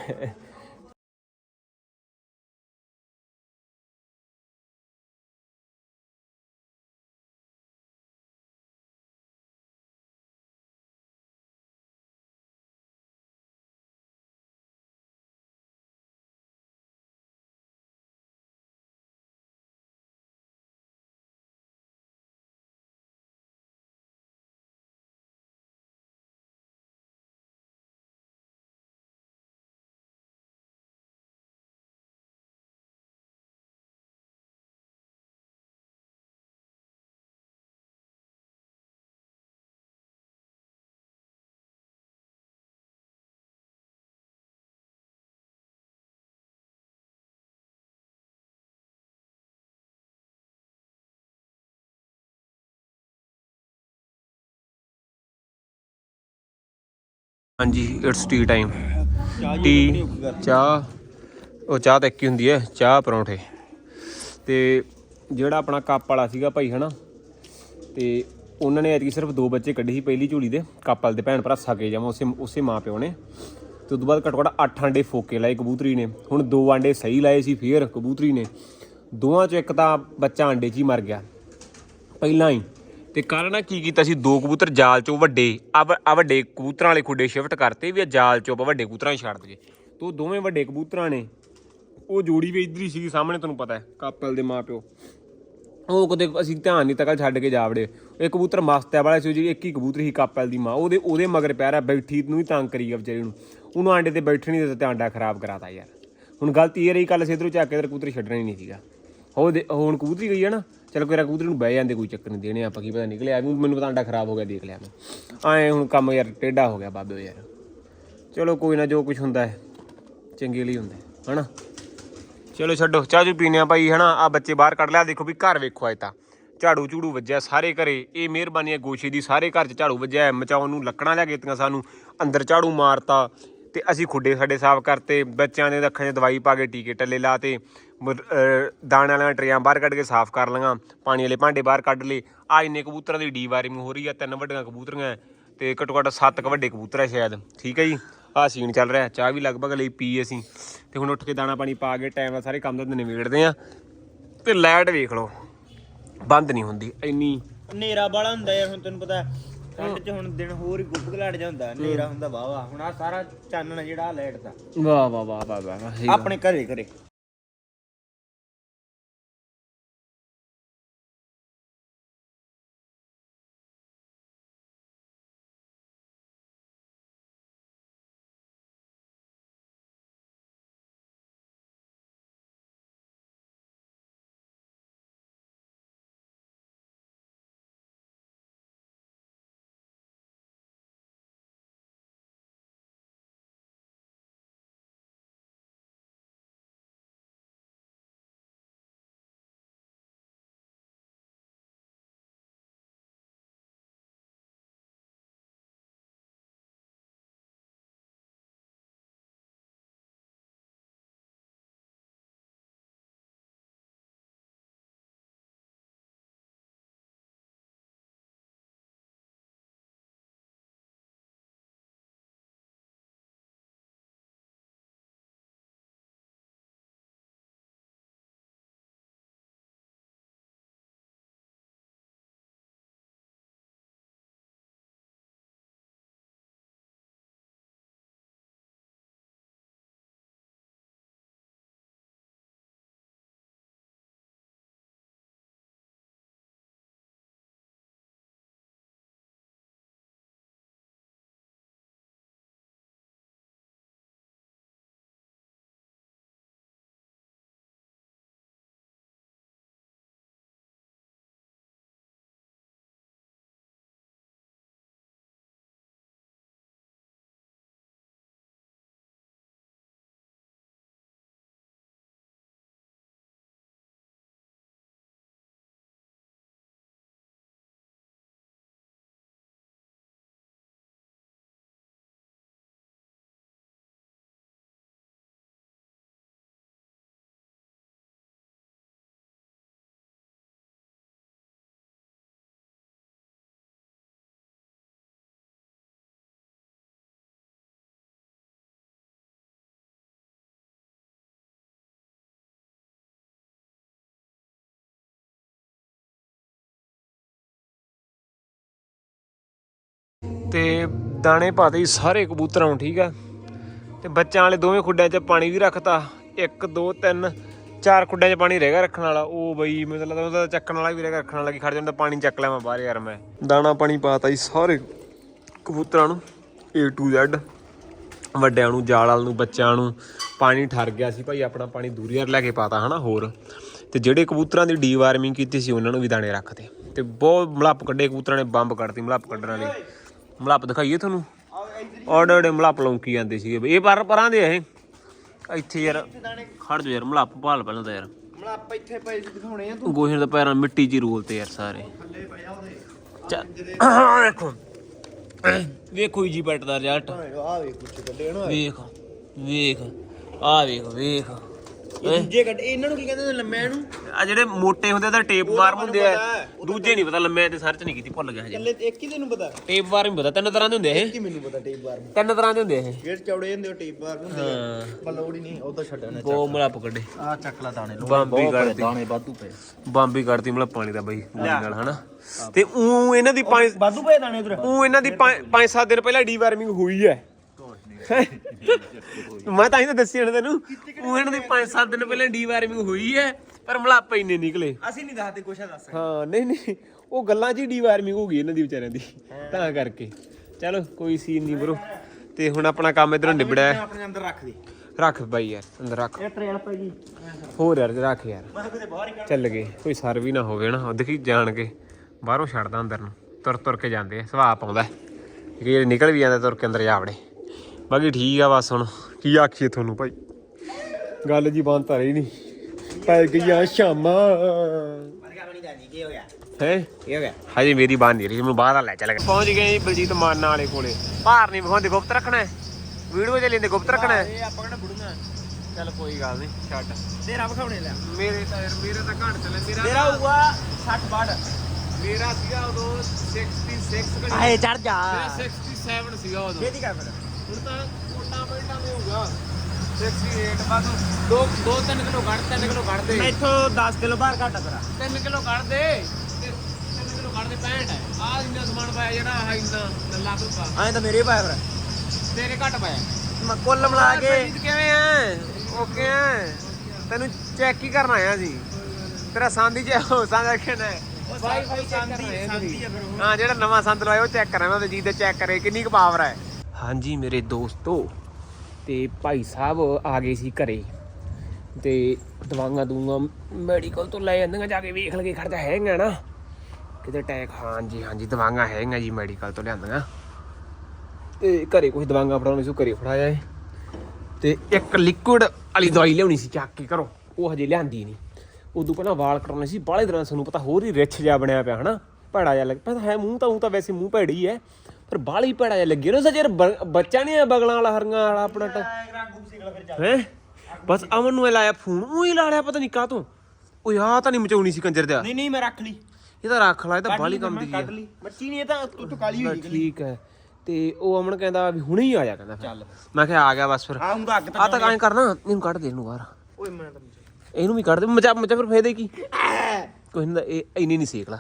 ਹਾਂਜੀ ਇਟਸ ਟੀ ਟਾਈਮ ਟੀ ਚਾਹ, ਉਹ ਚਾਹ ਤਾਂ ਇੱਕ ਹੀ ਹੁੰਦੀ ਹੈ, ਚਾਹ ਪਰੌਂਠੇ। ਤੇ ਜਿਹੜਾ ਆਪਣਾ ਕੱਪ ਵਾਲਾ ਸੀਗਾ ਭਾਈ, ਹਨਾ? ਤੇ ਉਹਨਾਂ ਨੇ ਐਤਕੀ ਸਿਰਫ ਦੋ ਬੱਚੇ ਕੱਢੇ ਸੀ, ਪਹਿਲੀ ਝੋਲੀ ਦੇ। ਕੱਪ ਵਾਲੇ ਦੇ ਭੈਣ ਭਰਾ ਸਕੇ ਜਾਵਾਂ, ਉਸੇ ਉਸੇ ਮਾਂ ਪਿਓ ਨੇ। ਤੇ ਉਦੋਂ ਬਾਅਦ ਘੱਟੋ ਘੱਟ 8 ਆਂਡੇ ਫੋਕੇ ਲਾਏ ਕਬੂਤਰੀ ਨੇ। ਹੁਣ ਦੋ ਆਂਡੇ ਸਹੀ ਲਾਏ ਸੀ ਫੇਰ ਕਬੂਤਰੀ ਨੇ। ਦੋਵਾਂ ਚੋਂ ਇੱਕ ਤਾਂ ਬੱਚਾ ਆਂਡੇ 'ਚ ਹੀ ਮਰ ਗਿਆ। ਪਹਿਲਾਂ ਹੀ ਤੇ ਕੱਲ ਨਾ ਕੀ ਕੀਤਾ ਸੀ? ਦੋ ਕਬੂਤਰ ਜਾਲ ਚੋਂ ਵੱਡੇ, ਆ ਵੱਡੇ ਕਬੂਤਰਾਂ ਵਾਲੇ ਖੁੱਡੇ ਸ਼ਿਫਟ ਕਰਤੇ ਵੀ ਆ ਜਾਲ ਚੋਂ ਆਪਾਂ ਵੱਡੇ ਕਬੂਤਰਾਂ 'ਚ ਛੱਡ ਦਈਏ। ਤੇ ਉਹ ਦੋਵੇਂ ਵੱਡੇ ਕਬੂਤਰਾਂ ਨੇ, ਉਹ ਜੋੜੀ ਵੀ ਇੱਧਰ ਹੀ ਸੀਗੀ ਸਾਹਮਣੇ, ਤੁਹਾਨੂੰ ਪਤਾ ਹੈ, ਕਾਪਲ ਦੇ ਮਾਪਿਓ। ਉਹ ਕਦੇ ਅਸੀਂ ਧਿਆਨ ਨਹੀਂ ਤੱਕ ਛੱਡ ਕੇ ਜਾਵੜੇ ਇਹ ਕਬੂਤਰ ਮਸਤਿਆ ਵਾਲਾ ਸੀ ਜਿਹੜੀ ਇੱਕ ਹੀ ਕਬੂਤਰ ਸੀ ਕਾਪਲ ਦੀ ਮਾਂ। ਉਹਦੇ ਉਹਦੇ ਮਗਰ ਪਿਆ ਬੈਠੀ ਨੂੰ ਹੀ ਤੰਗ ਕਰੀ ਗਿਆ ਵਿਚਾਰੀ ਨੂੰ। ਉਹਨੂੰ ਆਂਡੇ ਤੇ ਬੈਠਣ ਨਹੀਂ ਦਿੱਤਾ ਆਂਡਾ ਖਰਾਬ ਕਰਾਤਾ ਯਾਰ। ਹੁਣ ਗਲਤੀ ਇਹ ਰਹੀ ਕੱਲ ਸਿੱਧਰੋਂ ਚੱਕ ਕੇ ਤੇ ਕਬੂਤਰ ਛੱਡਣਾ ਹੀ ਨਹੀਂ ਸੀਗਾ। ਹੋ ਦੇ, ਹੁਣ ਕਬੂਤਰੀ ਗਈ ਹੈ ਨਾ ਚਲ ਕੋਈ ਕਬੂਤਰੀ ਨੂੰ ਬਹਿ ਜਾਂਦੇ ਕੋਈ ਚੱਕਰ ਨਹੀਂ ਦੇਣੇ ਆਪਾਂ ਕੀ ਪਤਾ ਨਿਕਲਿਆ ਵੀ ਮੈਨੂੰ ਪਤਾ ਆਂਡਾ ਖਰਾਬ ਹੋ ਗਿਆ ਦੇਖ ਲਿਆ ਮੈਂ। ਐ ਹੁਣ ਕੰਮ ਯਾਰ ਟੇਢਾ ਹੋ ਗਿਆ ਬਾਬੇ ਯਾਰ। ਚਲੋ ਕੋਈ ਨਾ ਜੋ ਕੁਝ ਹੁੰਦਾ ਹੈ ਚੰਗੇ ਲਈ ਹੁੰਦਾ ਹੈ, ਹਨਾ? ਚਲੋ ਛੱਡੋ ਚਾਹ ਜੂ ਪੀਨੇ ਆ ਭਾਈ ਹਨਾ? ਆ ਬੱਚੇ ਬਾਹਰ ਕੱਢ ਲਿਆ ਦੇਖੋ ਵੀ ਘਰ ਵੇਖੋ ਅੱਜ ਤਾਂ। ਝਾੜੂ ਝੂੜੂ ਵੱਜਿਆ ਸਾਰੇ ਘਰੇ ਇਹ ਮਿਹਰਬਾਨੀ ਹੈ ਗੋਸ਼ੇ ਦੀ ਸਾਰੇ ਘਰ 'ਚ ਝਾੜੂ ਵੱਜਿਆ ਹੈ, ਮਚਾਉਣ ਨੂੰ ਲੱਕੜਾਂ ਲਿਆ ਕੇ ਸਾਨੂੰ ਅੰਦਰ ਝਾੜੂ ਮਾਰਤਾ ਤੇ ਅਸੀਂ ਖੁੱਡੇ ਸਾਡੇ ਸਾਫ਼ ਕਰਤੇ ਬੱਚਿਆਂ ਦੇ ਅੱਖਾਂ 'ਚ ਦਵਾਈ ਪਾ ਕੇ ਟੀਕੇ ਟੱਲੇ ਲਾਤੇ ਦਾਣੇ ਵਾਲੀਆਂ ਟਰੇਆਂ ਬਾਹਰ ਕੱਢ ਕੇ ਸਾਫ਼ ਕਰ ਲਈਆਂ ਪਾਣੀ ਵਾਲੇ ਭਾਂਡੇ ਬਾਹਰ ਕੱਢ ਲਏ। ਆ ਇੰਨੇ ਕਬੂਤਰਾਂ ਦੀ ਡੀ ਵਾਰਿੰਗ ਹੋ ਰਹੀ ਆ ਤਿੰਨ ਵੱਡੀਆਂ ਕਬੂਤਰੀਆਂ ਤੇ ਘੱਟੋ ਘੱਟ ਸੱਤ ਕ ਵੱਡੇ ਕਬੂਤਰ ਹੈ ਸ਼ਾਇਦ। ਠੀਕ ਹੈ ਜੀ? ਆ ਸੀਨ ਚੱਲ ਰਿਹਾ ਚਾਹ ਵੀ ਲਗਭਗ ਲਈ ਪੀ ਅਸੀਂ। ਤੇ ਹੁਣ ਉੱਠ ਕੇ ਦਾਣਾ ਪਾਣੀ ਪਾ ਕੇ ਟਾਈਮ ਨਾਲ ਸਾਰੇ ਕੰਮ ਦਾ ਨਿਬੇੜਦੇ ਆ। ਤੇ ਲਾਈਟ ਵੇਖ ਲਓ ਬੰਦ ਨਹੀਂ ਹੁੰਦੀ ਇੰਨੀ ਹਨੇਰਾ ਵਾਲਾ ਹੁੰਦਾ ਯਾਰ ਹੁਣ ਤੈਨੂੰ ਪਤਾ ਠੰਡ ਚ ਹੁਣ ਦਿਨ ਹੋਰ ਹੀ ਗੁੱਪ ਘਲਾੜ ਜਾਂਦਾ ਹਨੇਰਾ ਹੁੰਦਾ ਵਾਵਾ ਹੁਣ ਆ ਸਾਰਾ ਚਾਨਣ ਜਿਹੜਾ ਲਾਈਟ ਦਾ। ਵਾਹ ਵਾਹ ਵਾਹ ਵਾਹ ਵਾਹ ਆਪਣੇ ਘਰੇ ਘਰੇ। ਤੇ ਦਾਣੇ ਪਾਤੇ ਜੀ ਸਾਰੇ ਕਬੂਤਰਾਂ ਨੂੰ, ਠੀਕ ਆ? ਤੇ ਬੱਚਿਆਂ ਵਾਲੇ ਦੋਵੇਂ ਖੁੱਡਿਆਂ 'ਚ ਪਾਣੀ ਵੀ ਰੱਖਤਾ। 1 2 3 ਚਾਰ ਖੁੱਡਿਆਂ 'ਚ ਪਾਣੀ ਰਹਿ ਗਿਆ ਰੱਖਣ ਵਾਲਾ। ਉਹ ਬਈ ਮੈਨੂੰ ਲੱਗਦਾ ਉਹਦਾ ਚੱਕਣ ਵਾਲਾ ਵੀ ਰਹਿ ਗਿਆ, ਰੱਖਣ ਵਾਲਾ ਕੀ ਖੜ ਜਾਂਦਾ, ਪਾਣੀ ਚੱਕ ਲਿਆ ਮੈਂ ਬਾਹਰ ਯਾਰ ਮੈਂ। ਦਾਣਾ ਪਾਣੀ ਪਾਤਾ ਜੀ ਸਾਰੇ ਕਬੂਤਰਾਂ ਨੂੰ, A to Z ਵੱਡਿਆਂ ਨੂੰ, ਜਾਲ ਵਾਲ ਨੂੰ, ਬੱਚਿਆਂ ਨੂੰ, ਪਾਣੀ ਠਰ ਗਿਆ ਸੀ ਭਾਈ, ਆਪਣਾ ਪਾਣੀ ਦੂਰੀ ਯਾਰ ਲੈ ਕੇ ਪਾਤਾ ਹਨਾ, ਹੋਰ। ਤੇ ਜਿਹੜੇ ਕਬੂਤਰਾਂ ਦੀ ਡੀਵਾਰਮਿੰਗ ਕੀਤੀ ਸੀ, ਉਹਨਾਂ ਨੂੰ ਵੀ ਦਾਣੇ ਰੱਖਦੇ ਤੇ ਬਹੁਤ ਮਲੱਪ ਕੱਢੇ ਕਬੂਤਰਾਂ ਨੇ, ਬੰਬ ਕੱਢਤੀ ਮਲੱਪ ਕੱਢਣ ਵਾਲੀ। ਮਲੱਪ ਦਿਖਾਈਏ ਤੁਹਾਨੂੰ। ਆਰਡਰ ਦੇ ਮਲੱਪ ਲੌਂਕੀ ਜਾਂਦੇ ਸੀਗੇ ਇਹ ਪਰ ਪਰਾਂ ਦੇ ਇਹ। ਇੱਥੇ ਯਾਰ ਖੜ ਜਾ ਯਾਰ ਮਲੱਪ ਭਾਲ ਪਹਿਲਾਂ ਤਾਂ ਯਾਰ। ਮਤਲਬ ਆਪਾਂ ਇੱਥੇ ਪਏ ਦਿਖਾਉਣੇ ਆ ਗੋਹੇ ਦੇ ਪੈਰਾਂ ਮਿੱਟੀ 'ਚ ਰੋਲ ਤੇ ਯਾਰ ਸਾਰੇ। ਦੇਖੋ ਵੇਖੋ। ਜੀ ਬੈਟ ਦਾ ਰਿਜ਼ਲਟ ਆ ਵੇ ਕੁਛ ਕੱਢੇ ਨਾ ਵੇਖ ਵੇਖ ਆ ਵੇਖ ਵੇਖ। ਇਹ ਦੂਜੇ ਕੱਢ ਇਹਨਾਂ ਨੂੰ ਕੀ ਕਹਿੰਦੇ ਨੇ ਲੰਮਿਆਂ ਨੂੰ? ਆ ਜਿਹੜੇ ਮੋਟੇ ਹੁੰਦੇ ਤਾਂ ਟੇਪ ਵਾਰਮ ਹੁੰਦੇ ਆ। ਦੂਜੇ ਨਹੀਂ ਪਤਾ ਲੰਮੇ ਤੇ ਸਰਚ ਨਹੀਂ ਕੀਤੀ ਭੁੱਲ ਗਿਆ ਹਜੇ। ਕੱਲੇ ਇੱਕ ਹੀ ਤੈਨੂੰ ਪਤਾ? ਟੇਪ ਵਾਰਮ ਪਤਾ ਤਿੰਨ ਤਰ੍ਹਾਂ ਦੇ ਹੁੰਦੇ ਇਹ। ਕੀ ਮੈਨੂੰ ਪਤਾ ਟੇਪ ਬਾਰ ਤਿੰਨ ਤਰ੍ਹਾਂ ਦੇ ਹੁੰਦੇ ਇਹ। ਗੇਟ ਚੌੜੇ ਹੁੰਦੇ ਉਹ ਟੇਪ ਬਾਰ ਹੁੰਦੇ ਆ। ਪਰ ਲੋੜ ਹੀ ਨਹੀਂ ਉਹ ਤਾਂ ਛੱਡਣਾ ਬਹੁਤ ਮਲਾ ਪਕੜੇ। ਆ ਚੱਕ ਲਾ ਦਾਣੇ ਲੋ ਬੰਬੀ ਕੱਢਦੀ ਦਾਣੇ ਵਾਧੂ ਪਏ। ਬੰਬੀ ਕੱਢਦੀ ਮਤਲਬ ਪਾਣੀ ਦਾ ਬਈ ਗੋਲੀ ਨਾਲ ਹਨਾ? ਤੇ ਉਹ ਇਹਨਾਂ ਦੀ ਪੰਜ ਵਾਧੂ ਪਏ ਦਾਣੇ ਉਧਰ। ਉਹ ਇਹਨਾਂ ਦੀ 5-7 ਦਿਨ ਪਹਿਲਾਂ ਡੀਵਾਰਮਿੰਗ ਹੋਈ ਹੈ। ਮੈਂ ਤਾਂ ਹੀ ਤਾਂ ਦੱਸੀ ਇਹਨਾਂ ਤੈਨੂੰ। ਉਹ ਇਹਨਾਂ ਦੀ 5-7 ਦਿਨ ਪਹਿਲਾਂ ਡੀਵਾਰਮਿੰਗ ਹੋਈ ਹੈ ਪਰ ਮਲਾਪ ਇੰਨੇ ਨਿਕਲੇ। ਅਸੀਂ ਨਹੀਂ ਦੱਸਦੇ ਕੁਛ ਦੱਸ ਹਾਂ ਨਹੀਂ ਨਹੀਂ। ਉਹ ਗੱਲਾਂ 'ਚ ਹੀ ਡੀਵਾਰਮਿੰਗ ਹੋ ਗਈ ਇਹਨਾਂ ਦੀ ਵਿਚਾਰਿਆਂ ਦੀ ਤਾਂ ਕਰਕੇ। ਚਲੋ ਕੋਈ ਸੀਨ ਨਹੀਂ ਬਰੋ ਤੇ ਹੁਣ ਆਪਣਾ ਕੰਮ ਇਧਰੋਂ ਨਿਬੜਿਆ। ਹੈ। ਆਪਣੇ ਅੰਦਰ ਰੱਖ ਦੇ। ਰੱਖ ਬਾਈ ਯਾਰ ਅੰਦਰ ਰੱਖ। ਇਹ ਟ੍ਰੇਲ ਪੈ ਗਈ। ਹੋਰ ਯਾਰ ਰੱਖ ਯਾਰ। ਮੈਂ ਕਿਤੇ ਬਾਹਰ ਹੀ ਚੱਲ ਗਏ ਕੋਈ ਸਰ ਵੀ ਨਾ ਹੋਵੇ ਨਾ। ਉਹ ਦੇਖੀ ਜਾਣ ਕੇ ਬਾਹਰੋਂ ਛੱਡਦਾ ਅੰਦਰ ਨੂੰ। ਤੁਰ ਤੁਰ ਕੇ ਜਾਂਦੇ ਆ ਸੁਭਾਅ ਪਾਉਂਦਾ। ਕਿ ਨਿਕਲ ਵੀ ਜਾਂਦਾ ਤੁਰ ਕੇ ਅੰਦਰ ਜਾਵੜੇ ਬਾਕੀ ਠੀਕ ਆ ਬਸ ਹੁਣ। ਕੀ ਆਖੀਏ ਤੁਹਾਨੂੰ ਭਾਈ? ਗੱਲ ਜੀ ਬੰਦ ਤਾਂ ਰਹੀ ਨਹੀਂ ਪੈ ਗਈਆਂ ਸ਼ਾਮਾਂ। ਮਰਗਾ ਬਣੀ ਦਾਦੀ ਕੀ ਹੋ? ਗਿਆ ਹੈ ਕੀ ਹੋ ਗਿਆ? ਹਜੇ ਮੇਰੀ ਬਾਂਹ ਨਹੀਂ ਰਹੀ ਮੈਨੂੰ ਬਾਹਰ ਆ ਲੈ ਚੱਲ। ਗਿਆ ਪਹੁੰਚ ਗਏ ਜੀ ਬਲਜੀਤ ਮਾਨਾ ਵਾਲੇ ਕੋਲੇ। ਭਾਰ ਨਹੀਂ ਵਿਖਾਉਂਦੇ ਗੁਪਤ ਰੱਖਣਾ ਹੈ? ਵੀਡੀਓ ਚ ਲੈਂਦੇ ਗੁਪਤ ਰੱਖਣਾ ਹੈ? ਇਹ ਆਪਾਂ ਕਿਹੜਾ ਬੁੜੂਗਾ ਚੱਲ ਕੋਈ ਗੱਲ ਨਹੀਂ ਛੱਡ। ਤੇਰਾ ਵਿਖਾਉਣੇ ਲੈ। ਮੇਰੇ ਤਾਂ ਯਾਰ ਮੇਰੇ ਤਾਂ ਘੱਟ ਚੱਲੇ ਮੇਰਾ ਤੇਰਾ ਹੋਊਗਾ 60 ਬਾੜ ਮੇਰਾ ਸੀਗਾ ਉਦੋਂ 66 ਘੜੀ। ਆਏ ਚੜ ਜਾ। ਮੇਰਾ 67 ਸੀਗਾ ਉਦੋਂ। ਛੇਤੀ ਕਰ ਫਿਰ? ਹੁਣ ਤਾਂ ਕੋਟਾ ਬੈਲਟਾਂ ਦੇ ਹੋਊਗਾ 68 ਬਸ 2 2 3 ਕਿਲੋ ਕੱਢ 3 ਕਿਲੋ ਕੱਢ ਦੇ। ਮੈਂ ਇੱਥੋਂ 10 ਕਿਲੋ ਬਾਹਰ ਘਟਾ ਤੇਰਾ 3 ਕਿਲੋ ਕੱਢ ਦੇ 3 ਕਿਲੋ ਕੱਢ ਦੇ 65 ਹੈ। ਆਹ ਇੰਨਾ ਸਮਾਨ ਪਾਇਆ ਜਿਹੜਾ ਆਹ ਇੰਨਾ ਲੱਲਾ ਕੁੱਪਾ ਐਂ ਤਾਂ ਮੇਰੇ ਪਾਇਆ ਫਿਰ। ਤੇਰੇ ਘੱਟ ਪਾਇਆ। ਮੈਂ ਕੁੱਲ ਮਿਲਾ ਕੇ ਬਲਜੀਤ ਕਿਵੇਂ ਐ? ਓਕੇ ਐ। ਤੈਨੂੰ ਚੈੱਕ ਹੀ ਕਰਨ ਆਇਆ ਸੀ। ਤੇਰਾ ਸੰਦੀ ਚ ਹੋ ਸੰਦ ਰੱਖਣਾ ਹੈ ਆ ਹਾਂ ਜਿਹੜਾ ਨਵਾਂ ਸੰਦ ਲਵਾਇਆ ਉਹ ਚੈੱਕ ਕਰਾਂ ਮੈਂ ਬਲਜੀਤ ਦੇ ਚੈੱਕ ਕਰੇ ਕਿੰਨੀ ਕੁ ਪਾਵਰ ਹੈ ਹਾਂਜੀ ਮੇਰੇ ਦੋਸਤੋ, ਤੇ ਭਾਈ ਸਾਹਿਬ ਆ ਗਏ ਸੀ ਘਰੇ। ਤੇ ਦਵਾਈਆਂ ਦੂੰਗਾ ਮੈਡੀਕਲ ਤੋਂ ਲੈ ਜਾਂਦੀਆਂ, ਜਾ ਕੇ ਵੇਖ ਲਗੇ ਖਰਚਾ ਹੈਗਾ ਨਾ। ਕਿਤੇ ਟੈਕ ਹਾਂਜੀ ਹਾਂਜੀ, ਦਵਾਈਆਂ ਹੈਗੀਆਂ ਜੀ ਮੈਡੀਕਲ ਤੋਂ ਲਿਆਂਦੀਆਂ। ਤੇ ਘਰੇ ਕੁਝ ਦਵਾਈਆਂ ਫੜਾਉਣੀ ਸੀ ਘਰੇ ਫੜਾਇਆ ਏ। ਤੇ ਇੱਕ ਲਿਕੁਇਡ ਵਾਲੀ ਦਵਾਈ ਲਿਆਉਣੀ ਸੀ ਚੱਕ ਕੇ ਘਰੋਂ, ਉਹ ਹਜੇ ਲਿਆਂਦੀ ਨਹੀਂ। ਉਦੋਂ ਪਹਿਲਾਂ ਵਾਲ ਕਟਾਉਣੇ ਸੀ, ਬਾਹਲੇ ਦਿਨਾਂ ਸਾਨੂੰ ਪਤਾ ਹੋਰ ਹੀ ਰਿੱਛ ਜਿਹਾ ਬਣਿਆ ਪਿਆ, ਹਨਾ? ਭੈੜਾ ਜਿਹਾ ਲੱਗ, ਪਤਾ ਹੈ, ਮੂੰਹ ਤਾਂ ਉਹ ਤਾਂ ਵੈਸੇ ਮੂੰਹ ਭੈੜੀ ਹੈ ਪਰ ਬਾਹਲੀ ਭੈੜਾ ਜਿਹਾ ਲੱਗਿਆ ਨਾ ਸਜਰ ਬੱਚਾ ਨਹੀਂ ਹੈ ਬਗਲਾਂ ਵਾਲਾ ਹਰੀਆਂ ਵਾਲਾ ਆਪਣਾ ਤਾਂ। ਹੈ? ਬਸ ਅਮਨ ਨੂੰ ਇਹ ਲਾਇਆ ਫੋਨ। ਉਹ ਹੀ ਲਾ ਲਿਆ ਪਤਾ ਨਹੀਂ ਕਾਹ ਤੋਂ ਉਹ ਯਾ ਤਾਂ ਨਹੀਂ ਮਚਾਉਣੀ ਸੀ ਕੰਜਰ ਦਾ। ਨਹੀਂ ਨਹੀਂ ਮੈਂ ਰੱਖ ਲਈ। ਇਹ ਤਾਂ ਰੱਖ ਲਾ ਇਹ ਤਾਂ ਬਾਹਲੀ ਕੰਮ ਦੀ ਕੱਢ ਲਈ। ਮੱਛੀ ਨਹੀਂ ਇਹ ਤਾਂ ਤੂੰ ਤੂੰ ਕਾਲੀ ਹੋਈ ਬਸ ਠੀਕ ਹੈ। ਤੇ ਉਹ ਅਮਨ ਕਹਿੰਦਾ ਵੀ ਹੁਣੇ ਹੀ ਆ ਜਾ ਕਹਿੰਦਾ ਚੱਲ। ਮੈਂ ਕਿਹਾ ਆ ਗਿਆ ਬਸ ਫਿਰ। ਆ ਹੁੰਦਾ ਅੱਗ ਆ ਤਾਂ ਐਂ ਕਰਨਾ ਇਹਨੂੰ ਕੱਢ ਦੇ ਇਹਨੂੰ ਬਾਹਰ। ਓਏ ਮੈਂ ਤਾਂ ਇਹਨੂੰ ਵੀ ਕੱਢ ਦੇ। ਮਚਾ ਮਚਾ ਫਿਰ ਫੇਦੇ ਕੀ? ਕੋਈ ਨਾ ਇਹ ਇੰਨੀ ਨਹੀਂ ਸੇਕ ਲਾ।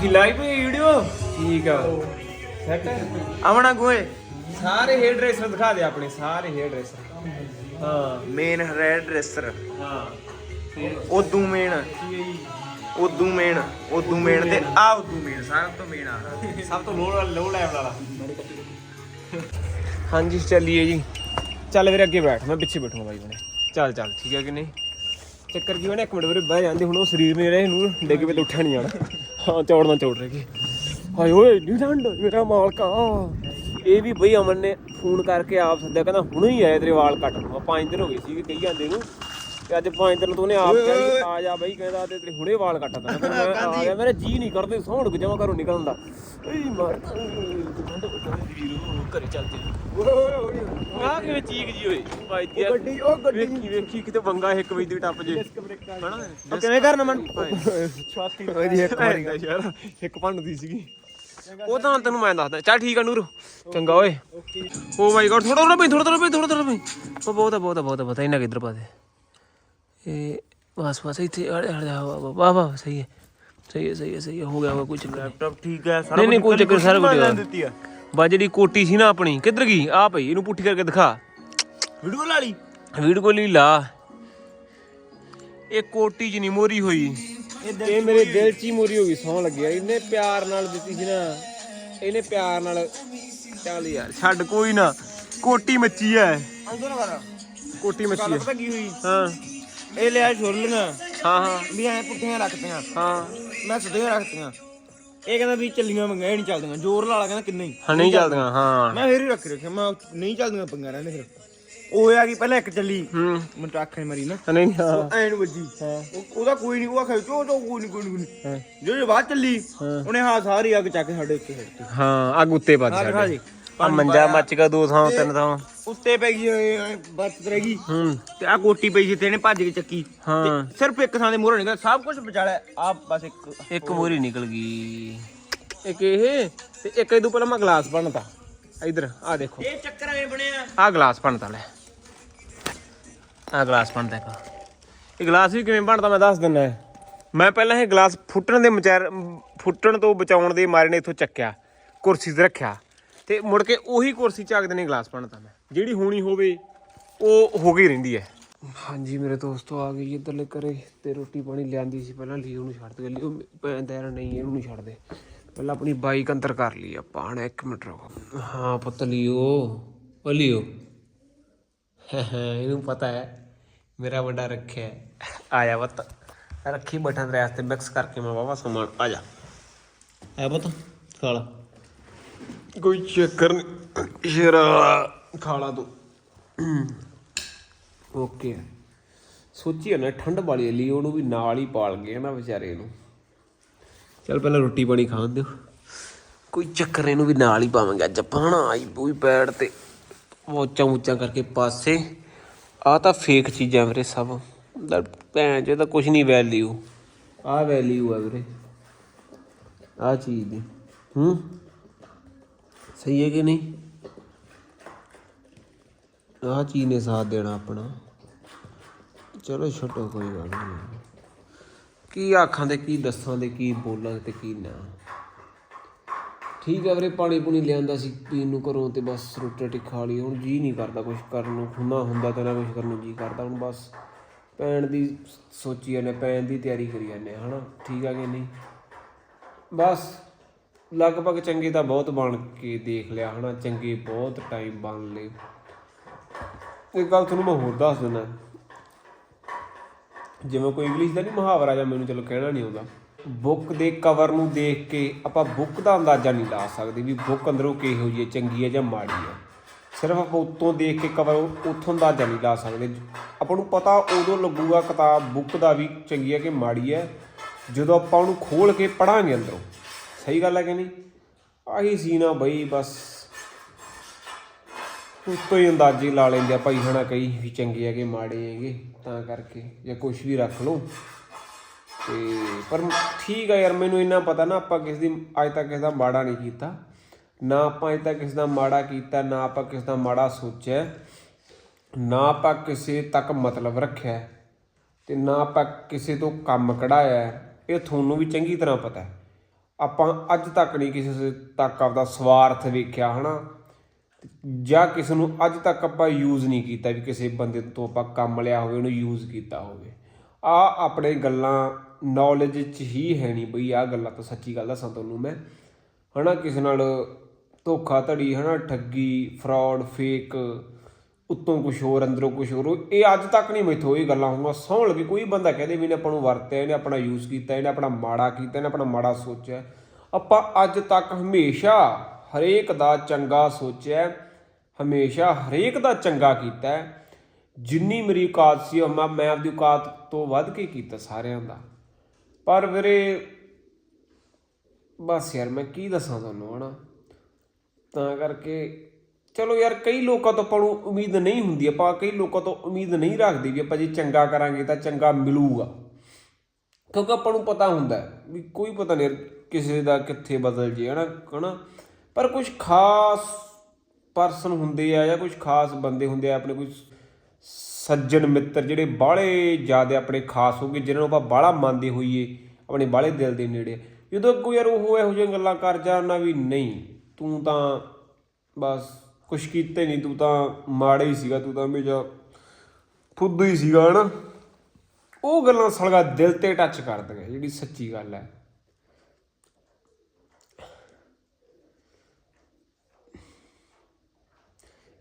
ਕੀ ਲਾਈਵ ਵੀਡੀਓ? ਠੀਕ ਆ ਸੈਟ ਆਵਣਾ ਗੋਏ। ਸਾਰੇ ਹੇਅਰ ਡਰੈਸਰ ਦਿਖਾ ਦੇ ਆਪਣੇ ਸਾਰੇ ਹੇਅਰ ਡਰੈਸਰ ਹਾਂ ਮੇਨ ਰੈਡ ਡਰੈਸਰ ਹਾਂ। ਉਦੋਂ ਮੇਨ ਉਦੋਂ ਮੇਨ ਉਦੋਂ ਮੇਨ ਤੇ ਆ ਉਦੋਂ ਮੇਨ ਸਾਰਿਆਂ ਤੋਂ ਮੇਨ ਆ। ਸਭ ਤੋਂ ਲੋੜ ਲੋੜ ਲੈਵਲ ਵਾਲਾ। ਹਾਂਜੀ ਚੱਲੀਏ ਜੀ। ਚੱਲ ਵੀਰੇ ਅੱਗੇ ਬੈਠ ਮੈਂ ਪਿੱਛੇ ਬੈਠੂਗਾ ਬਾਈ ਬਣੇ ਚੱਲ ਚੱਲ ਠੀਕ ਹੈ ਕਿ ਨਹੀਂ? ਚੱਕਰ ਕੀ ਹੋਣਾ ਇੱਕ ਮਿੰਟ ਵੀਰੇ ਬਹਿ ਜਾਂਦੇ ਹੁਣ ਉਹ ਸਰੀਰ ਨੇ ਰਹੇ ਨੂੰ ਡਿੱਗ ਪਏ ਉੱਠਿਆ ਨਹੀਂ ਜਾਣਾ। ਹਾਂ ਚੌੜਨਾ ਚੌੜ ਰਹੇ ਹਾਏ ਓਏ ਨਿਊਜ਼ੀਲੈਂਡ ਮੇਰਾ ਮਾਲਕਾ ਇਹ ਵੀ ਬਈ ਅਮਨ ਨੇ ਫੋਨ ਕਰਕੇ ਆਪ ਸੱਦਿਆ ਕਹਿੰਦਾ ਹੁਣੇ ਹੀ ਆਇਆ ਤੇਰੇ ਵਾਲ ਕੱਟ ਨੂੰ। ਪੰਜ ਦਿਨ ਹੋ ਗਏ ਸੀ ਕਹੀ ਜਾਂਦੇ ਨੂੰ। ਤੇ ਅੱਜ ਪੰਜ ਦਿਨ ਤੋਂ ਉਹਨੇ ਆਪ ਕਿਹਾ ਆ ਜਾ ਬਈ ਕਹਿੰਦਾ ਤੇ ਤੇਰੇ ਹੁਣੇ ਵਾਲ ਕੱਟ ਦਾਂ ਫਿਰ ਮੈਂ ਆ ਗਿਆ ਮੇਰਾ ਜੀ ਨਹੀਂ ਕਰਦੇ ਸੌਣ ਕਿ ਜਮਾ ਘਰੋਂ ਨਿਕਲਣ ਦਾ। ਏ ਮਾਰ। ਵੀਰ ਘਰੇ ਚੱਲਦੇ ਆ ਕਿਵੇਂ ਚੀਕ ਜੀ ਹੋਏ ਭਾਈ ਦੀ ਗੱਡੀ ਉਹ ਗੱਡੀ। ਵੇਖੀ ਵੇਖੀ ਕਿਤੇ ਬੰਗਾ ਇੱਕ ਵਜੇ ਦੀ ਟੱਪ ਜੇ। ਹਣਾ ਉਹ ਕਿਵੇਂ ਕਰਨਾ ਮਨ ਛਾਤੀ ਉਹਦੀ ਇੱਕ ਵਾਰੀ ਯਾਰ। ਇੱਕ ਭੰਨਦੀ ਸੀਗੀ। ਉਹ ਤਾਂ ਤੈਨੂੰ ਮੈਂ ਦੱਸਦਾ। ਚੱਲ ਠੀਕ ਆ ਨੂਰ। ਚੰਗਾ ਓਏ। ਓ ਮਾਈ ਗॉड ਥੋੜਾ ਥੋੜਾ ਪਈ ਥੋੜਾ ਥੋੜਾ ਪਈ ਥੋੜਾ ਥੋੜਾ ਪਈ। ਉਹ ਬਹੁਤ ਆ ਬਹੁਤ ਆ ਬਹੁਤ ਆ ਪਤਾ ਇਹਨਾਂ ਕਿੱਧਰ ਪਾ ਦੇ? ਇਹ ਬਸ ਬਸ ਇੱਥੇ ਅੜ ਅੜ ਜਾ ਵਾਹ ਵਾਹ ਵਾਹ ਸਹੀ ਹੈ। ਸਹੀ ਹੈ ਸਹੀ ਹੈ ਸਹੀ ਹੈ। ਹੋ ਗਿਆ ਹੋਗਾ ਕੋਈ ਚੱਕਰ ਲੈਪਟਾਪ ਠੀਕ ਹੈ ਨਹੀਂ ਨਹੀਂ ਕੋਈ ਚੱਕਰ ਸਾਰਾ ਕੁਝ ਬਾ ਜਿਹੜੀ ਕੋਟੀ ਸੀ ਨਾ ਆਪਣੀ ਕਿੱਧਰ ਗਈ? ਆ ਭਈ ਇਹਨੂੰ ਪੁੱਠੀ ਕਰਕੇ ਦਿਖਾ। ਵੀਡੀਓ ਲਾ ਲਈ? ਵੀਡੀਓ ਲਈ ਲਾ। ਇਹ ਕੋਟੀ ਚ ਨਹੀਂ ਮੋਰੀ ਹੋਈ। ਇਹ ਮੇਰੇ ਦਿਲ ਚ ਹੀ ਮੋਰੀ ਹੋ ਗਈ ਸੌ ਲੱਗਿਆ ਇਹਨੇ ਪਿਆਰ ਨਾਲ ਦਿੱਤੀ ਸੀ ਨਾ ਇਹਨੇ ਪਿਆਰ ਨਾਲ। ਚੱਲ ਯਾਰ ਛੱਡ ਕੋਈ ਨਾ। ਕੋਟੀ ਮੱਚੀ ਐ। ਅੰਦਰ ਨਾ ਕਰ। ਕੋਟੀ ਮੱਚੀ ਐ। ਪਤਾ ਕੀ ਹੋਈ? ਹਾਂ। ਇਹ ਲਿਆ ਛੁਰਲੀਆਂ ਹਾਂ ਹਾਂ। ਵੀ ਐ ਪੁੱਠੀਆਂ ਰੱਖਤੀਆਂ। ਹਾਂ। ਮੈਂ ਸਿੱਧੀਆਂ ਰੱਖਤੀਆਂ। ਇਹ ਕਹਿੰਦਾ ਵੀ ਚੱਲੀਆਂ ਮੰਗਾਂ ਇਹ ਨਹੀਂ ਚੱਲਦੀਆਂ। ਜ਼ੋਰ ਲਾ ਲਾ ਕਹਿੰਦਾ ਕਿੰਨੇ ਹਾਂ। ਨਹੀਂ ਚੱਲਦੀਆਂ ਹਾਂ। ਮੈਂ ਫੇਰ ਹੀ ਰੱਖ ਰੱਖਿਆ। ਮੈਂ ਨਹੀਂ ਚੱਲਦੀਆਂ ਪੰਗਾ ਰਹਿੰਦੇ ਫਿਰ। ਉਹ ਆ ਕਿ ਪਹਿਲਾਂ ਇੱਕ ਚੱਲੀ ਹੂੰ। ਮੈਨੂੰ ਤਾਂ ਅੱਖ ਨਹੀਂ ਮਰੀ ਨਾ। ਨਹੀਂ ਹਾਂ। ਐਨ ਵੱਜੀ। ਉਹ- ਉਹਦਾ ਕੋਈ ਨਹੀਂ ਉਹ ਆਖਿਆ ਚੋ ਚੋ ਕੋਈ ਨਹੀਂ ਕੋਈ ਨਹੀਂ। ਨਹੀਂ ਜਦੋਂ ਬਾਅਦ ਚੱਲੀ ਉਹਨੇ ਹਾਂ ਸਾਰੀ ਅੱਗ ਚੱਕ ਕੇ ਸਾਡੇ ਉੱਤੇ ਸੁੱਟੀ ਹਾਂ ਅੱਗ ਉੱਤੇ ਵੱਜ ਆਹ ਦਿਖਾ ਸਾਡੇ। ਜੀ। ਆ ਮੰਜਾ ਮੱਚ ਗਿਆ ਦੋ ਥਾਂ ਤਿੰਨ ਥਾਂ। ਉੱਤੇ ਪੈ ਗਈ ਐਂ ਰਹਿ ਗਈ। ਹੂੰ। ਤੇ ਆ ਕੋਟੀ ਪਈ ਸੀ ਤੇ ਇਹਨੇ ਭੱਜ ਕੇ ਚੱਕੀ। ਹਾਂ। ਸਿਰਫ ਇੱਕ ਥਾਂ ਦੇ ਮੂਹਰੇ ਨਿਕਲ ਸਭ ਕੁਝ ਵਿਚਾਲਿਆ ਆ ਬਸ ਇੱਕ ਇੱਕ ਮੋਰੀ ਨਿਕਲ ਗਈ। ਇੱਕ ਇਹ ਤੇ ਇੱਕ ਇਹਦੋਂ ਪਹਿਲਾਂ ਮੈਂ ਗਲਾਸ ਬਣਤਾ। ਇਧਰ ਆ ਦੇਖੋ। ਇਹ ਚੱਕਰ ਐ ਬਣਿਆ। ਆ ਗਲਾਸ ਬਣਤਾ ਲੈ। ਆ ਗਲਾਸ ਬਣਦਾ ਇੱਕ ਇਹ ਗਲਾਸ ਵੀ ਕਿਵੇਂ ਬਣਦਾ ਮੈਂ ਦੱਸ ਦਿੰਦਾ। ਮੈਂ ਪਹਿਲਾਂ ਇਹ ਗਲਾਸ ਫੁੱਟਣ ਦੇ ਮਚਾਰ ਫੁੱਟਣ ਤੋਂ ਬਚਾਉਣ ਦੇ ਮਾਰੇ ਨੇ ਇੱਥੋਂ ਚੱਕਿਆ ਕੁਰਸੀ ਤੇ ਰੱਖਿਆ। ਤੇ ਮੁੜ ਕੇ ਉਹੀ ਕੁਰਸੀ ਚੱਕਦੇ ਨੇ ਗਲਾਸ ਬਣਦਾ ਮੈਂ। ਜਿਹੜੀ ਹੋਣੀ ਹੋਵੇ ਉਹ ਹੋ ਗਈ ਰਹਿੰਦੀ ਹੈ। ਹਾਂਜੀ ਮੇਰੇ ਦੋਸਤੋ ਆ ਗਈ ਇੱਧਰਲੇ ਕਰੇ ਤੇ ਰੋਟੀ ਪਾਣੀ ਲਿਆਂਦੀ ਸੀ। ਪਹਿਲਾਂ ਲਈ ਉਹਨੂੰ ਛੱਡ ਦੇ ਲਈ ਉਹ ਪੈਂਦਾ ਨਹੀਂ ਇਹਨੂੰ ਨਹੀਂ ਛੱਡਦੇ। ਪਹਿਲਾਂ ਆਪਣੀ ਬਾਈਕ ਅੰਦਰ ਕਰ ਲਈ ਆਪਾਂ ਹਣ ਇੱਕ ਮਿੰਟ ਰੁਕੋ। ਹਾਂ ਪੁੱਤ ਲਿਓ ਉਹ ਲਿਓ। ਇਹਨੂੰ ਪਤਾ ਹੈ। ਮੇਰਾ ਵੱਡਾ ਰੱਖਿਆ। ਆਇਆ ਪੁੱਤ। ਰੱਖੀ ਬਟਨ ਦੇ ਵਾਸਤੇ ਮਿਕਸ ਕਰਕੇ ਮੈਂ ਵਾਵਾ ਸਮਾਨ। ਆ ਜਾ। ਆ ਪੁੱਤ, ਖਾ ਕੋਈ ਚੱਕਰ ਨਹੀਂ ਸ਼ੇਰਾ ਖਾਲਾ ਤੂੰ। ਓਕੇ। ਸੋਚੀ ਨਾ ਠੰਡ ਵਾਲੀ ਲਈ ਉਹਨੂੰ ਵੀ ਨਾਲ ਹੀ ਪਾਲ ਗਏ ਨਾ ਵਿਚਾਰੇ ਨੂੰ। ਚੱਲ ਪਹਿਲਾਂ ਰੋਟੀ ਪਾਣੀ ਖਾਣ ਦਿਓ। ਕੋਈ ਚੱਕਰ ਇਹਨੂੰ ਵੀ ਨਾਲ ਹੀ ਪਾਵਾਂਗੇ। ਅੱਜ ਆਪਾਂ ਹਨਾ, ਆਈ ਪੂਈ ਪੈੜ ਤੇ। ਮੋਚਾਂ ਮੂਚਾਂ ਕਰਕੇ ਪਾਸੇ। ਆ ਤਾਂ ਫੇਕ ਚੀਜ਼ਾਂ ਵੀਰੇ ਸਭ। ਦਾ ਭੈਣ ਚ ਤਾਂ ਕੁਝ ਨਹੀਂ ਵੈਲਿਊ ਆ ਵੈਲਿਊ ਆ ਵੀਰੇ। ਆ ਚੀਜ਼ ਦੀ। ਹੂੰ? ਸਹੀ ਹੈ ਕਿ ਨਹੀਂ? ਆ ਚੀਜ਼ ਨੇ ਸਾਥ ਦੇਣਾ ਆਪਣਾ। ਚਲੋ ਛੱਡੋ, ਕੋਈ ਗੱਲ ਨਹੀਂ। ਕੀ ਆਖਾਂ ਤੇ ਕੀ ਦੱਸਾਂ ਤੇ ਕੀ ਬੋਲਾਂ ਤੇ ਕੀ ਨਾ। ਠੀਕ ਹੈ ਵੀਰੇ ਪਾਣੀ ਪੂਣੀ ਲਿਆਂਦਾ ਸੀ ਪੀਣ ਨੂੰ ਘਰੋਂ ਤੇ ਬਸ ਰੋਟੀ ਰਾਟੀ ਖਾ ਲਈ ਹੁਣ ਜੀ ਨਹੀਂ ਕਰਦਾ ਕੁਝ ਕਰਨ ਨੂੰ ਹੁਣਾ ਹੁੰਦਾ ਤਾਂ ਨਾ ਕੁਝ ਕਰਨ ਨੂੰ ਜੀ ਕਰਦਾ ਹੁਣ ਬਸ ਪੈਣ ਦੀ ਸੋਚੀ ਜਾਂਦੇ ਪੈਣ ਦੀ ਤਿਆਰੀ ਕਰੀ ਜਾਂਦੇ ਹਾਂ, ਹਨਾ ਠੀਕ ਆ ਕਿ ਨਹੀਂ? ਬਸ ਲਗਭਗ ਚੰਗੇ ਤਾਂ ਬਹੁਤ ਬਣ ਕੇ ਦੇਖ ਲਿਆ ਹਨਾ ਚੰਗੇ ਬਹੁਤ ਟਾਈਮ ਬਣ ਲਏ। ਇੱਕ ਗੱਲ ਤੁਹਾਨੂੰ ਮੈਂ ਹੋਰ ਦੱਸ ਦਿੰਦਾ ਜਿਵੇਂ ਕੋਈ ਇੰਗਲਿਸ਼ ਦਾ ਨਹੀਂ ਮੁਹਾਵਰਾ ਜਾਂ ਮੈਨੂੰ ਚਲੋ ਕਹਿਣਾ ਨਹੀਂ ਆਉਂਦਾ ਬੁੱਕ ਦੇ ਕਵਰ ਨੂੰ ਦੇਖ ਕੇ ਆਪਾਂ ਬੁੱਕ ਦਾ ਅੰਦਾਜ਼ਾ ਨਹੀਂ ਲਾ ਸਕਦੇ ਵੀ ਬੁੱਕ ਅੰਦਰੋਂ ਕਿਹੋ ਜਿਹੀ ਹੈ, ਚੰਗੀ ਹੈ ਜਾਂ ਮਾੜੀ ਹੈ। ਸਿਰਫ ਆਪਾਂ ਉੱਤੋਂ ਦੇਖ ਕੇ ਕਵਰ ਉੱਥੋਂ ਅੰਦਾਜ਼ਾ ਨਹੀਂ ਲਾ ਸਕਦੇ। ਆਪਾਂ ਨੂੰ ਪਤਾ ਉਦੋਂ ਲੱਗੂਗਾ ਕਿਤਾਬ ਬੁੱਕ ਦਾ ਵੀ ਚੰਗੀ ਹੈ ਕਿ ਮਾੜੀ ਹੈ, ਜਦੋਂ ਆਪਾਂ ਉਹਨੂੰ ਖੋਲ ਕੇ ਪੜਾਂਗੇ ਅੰਦਰੋਂ। ਸਹੀ ਗੱਲ ਹੈ ਕਿ ਨਹੀਂ? ਆਹੀ ਸੀ ਨਾ ਬਈ, ਬਸ। ਉੱਤੋਂ ਹੀ ਅੰਦਾਜ਼ੇ ਲਾ ਲੈਂਦੇ ਆ ਭਾਈ, ਹਨਾ ਕਈ ਵੀ ਚੰਗੇ ਹੈਗੇ, ਮਾੜੇ ਹੈਗੇ, ਤਾਂ ਕਰਕੇ ਜਾਂ ਕੁਝ ਵੀ ਰੱਖ ਲਓ। ਤੇ ਪਰ ਠੀਕ ਆ ਯਾਰ, ਮੈਨੂੰ ਇੰਨਾ ਪਤਾ ਨਾ ਆਪਾਂ ਕਿਸ ਦੀ, ਅੱਜ ਤੱਕ ਕਿਸੇ ਦਾ ਮਾੜਾ ਨਹੀਂ ਕੀਤਾ। ਨਾ ਆਪਾਂ ਅੱਜ ਤੱਕ ਕਿਸੇ ਦਾ ਮਾੜਾ ਕੀਤਾ, ਨਾ ਆਪਾਂ ਕਿਸੇ ਦਾ ਮਾੜਾ ਸੋਚਿਆ। ਨਾ ਆਪਾਂ ਕਿਸੇ ਤੱਕ ਮਤਲਬ ਰੱਖਿਆ। ਤੇ ਨਾ ਆਪਾਂ ਕਿਸੇ ਤੋਂ ਕੰਮ ਕਢਾਇਆ। ਇਹ ਤੁਹਾਨੂੰ ਵੀ ਚੰਗੀ ਤਰ੍ਹਾਂ ਪਤਾ ਹੈ। ਆਪਾਂ ਅੱਜ ਤੱਕ ਨਹੀਂ ਕਿਸੇ ਤੱਕ ਆਪਦਾ ਸਵਾਰਥ ਵੇਖਿਆ, ਹਨਾ? ਜਾਂ ਕਿਸੇ ਨੂੰ ਅੱਜ ਤੱਕ ਆਪਾਂ ਯੂਜ਼ ਨਹੀਂ ਕੀਤਾ ਵੀ ਕਿਸੇ ਬੰਦੇ ਤੋਂ ਆਪਾਂ ਕੰਮ ਲਿਆ ਹੋਵੇ, ਉਹਨੂੰ ਯੂਜ਼ ਕੀਤਾ ਹੋਵੇ। ਆ ਆਪਣੇ ਗੱਲਾਂ ਨੌਲੇਜ 'ਚ ਹੀ ਹੈ ਨਹੀਂ ਬਈ ਆ ਗੱਲਾਂ ਤਾਂ ਸੱਚੀ ਗੱਲ ਦੱਸਾਂ ਤੁਹਾਨੂੰ ਮੈਂ। ਹਨਾ, ਕਿਸੇ ਨਾਲ ਧੋਖਾ ਧੜੀ ਹਨਾ, ਠੱਗੀ ਫਰਾਡ ਫੇਕ ਉੱਤੋਂ ਕੁਝ ਹੋਰ, ਅੰਦਰੋਂ ਕੁਝ ਹੋਰ, ਇਹ ਅੱਜ ਤੱਕ ਨਹੀਂ ਮੈਥੋਂ ਇਹ ਗੱਲਾਂ ਹੋਈਆਂ। ਸੌਣ ਲੱਗੀ, ਕੋਈ ਬੰਦਾ ਕਹਦੇ ਵੀ ਨੇ ਆਪਾਂ ਨੂੰ ਵਰਤਿਆ, ਇਹਨੇ ਆਪਣਾ ਯੂਜ਼ ਕੀਤਾ, ਇਹਨੇ ਆਪਣਾ ਮਾੜਾ ਕੀਤਾ, ਇਹਨੇ ਆਪਣਾ ਮਾੜਾ ਸੋਚਿਆ। ਆਪਾਂ ਅੱਜ ਤੱਕ ਹਮੇਸ਼ਾ ਹਰੇਕ ਦਾ ਚੰਗਾ ਸੋਚਿਆ, ਹਮੇਸ਼ਾ ਹਰੇਕ ਦਾ ਚੰਗਾ ਕੀਤਾ। ਜਿੰਨੀ ਮੇਰੀ ਔਕਾਤ ਸੀ ਉਹ ਮੈਂ ਮੈਂ ਆਪਦੀ ਔਕਾਤ ਤੋਂ ਵੱਧ ਕੇ ਕੀਤਾ ਸਾਰਿਆਂ ਦਾ। ਪਰ ਵੀਰੇ, ਬਸ ਯਾਰ ਮੈਂ ਕੀ ਦੱਸਾਂ ਤੁਹਾਨੂੰ ਹਨਾ? ਤਾਂ ਕਰਕੇ ਚਲੋ ਯਾਰ ਕਈ ਲੋਕਾਂ ਤੋਂ ਆਪਾਂ ਨੂੰ ਉਮੀਦ ਨਹੀਂ ਹੁੰਦੀ, ਆਪਾਂ ਕਈ ਲੋਕਾਂ ਤੋਂ ਉਮੀਦ ਨਹੀਂ ਰੱਖਦੇ ਵੀ ਆਪਾਂ ਜੇ ਚੰਗਾ ਕਰਾਂਗੇ ਤਾਂ ਚੰਗਾ ਮਿਲੂਗਾ। ਕਿਉਂਕਿ ਆਪਾਂ ਨੂੰ ਪਤਾ ਹੁੰਦਾ ਵੀ ਕੋਈ ਪਤਾ ਨਹੀਂ ਯਾਰ ਕਿਸੇ ਦਾ ਕਿੱਥੇ ਬਦਲ ਜੇ ਹਨਾ ਹਨਾ? ਪਰ ਕੁਝ ਖਾਸ ਪਰਸਨ ਹੁੰਦੇ ਆ ਜਾਂ ਕੁਝ ਖਾਸ ਬੰਦੇ ਹੁੰਦੇ ਆ, ਆਪਣੇ ਕੋਈ ਸੱਜਣ ਮਿੱਤਰ ਜਿਹੜੇ ਬਾਹਲੇ ਜ਼ਿਆਦਾ ਆਪਣੇ ਖਾਸ ਹੋਗੇ ਜਿਹਨਾਂ ਨੂੰ ਆਪਾਂ ਬਾਹਲਾ ਮੰਨਦੇ ਹੋਈਏ, ਆਪਣੇ ਬਾਹਲੇ ਦਿਲ ਦੇ ਨੇੜੇ। ਜਦੋਂ ਕੋਈ ਯਾਰ ਉਹ ਇਹੋ ਜਿਹੀਆਂ ਗੱਲਾਂ ਕਰ ਜਾਣਾ ਵੀ ਨਹੀਂ, ਤੂੰ ਤਾਂ ਬਸ ਕੁਛ ਕੀਤੇ ਨਹੀਂ, ਤੂੰ ਤਾਂ ਮਾੜਾ ਹੀ ਸੀਗਾ, ਤੂੰ ਤਾਂ ਹਮੇਸ਼ਾ ਫੁੱਦੂ ਹੀ ਸੀਗਾ, ਹਨਾ? ਉਹ ਗੱਲਾਂ ਸਲਗਾ ਦਿਲ ਤੇ ਟੱਚ ਕਰਦੀਆਂ, ਜਿਹੜੀ ਸੱਚੀ ਗੱਲ ਹੈ।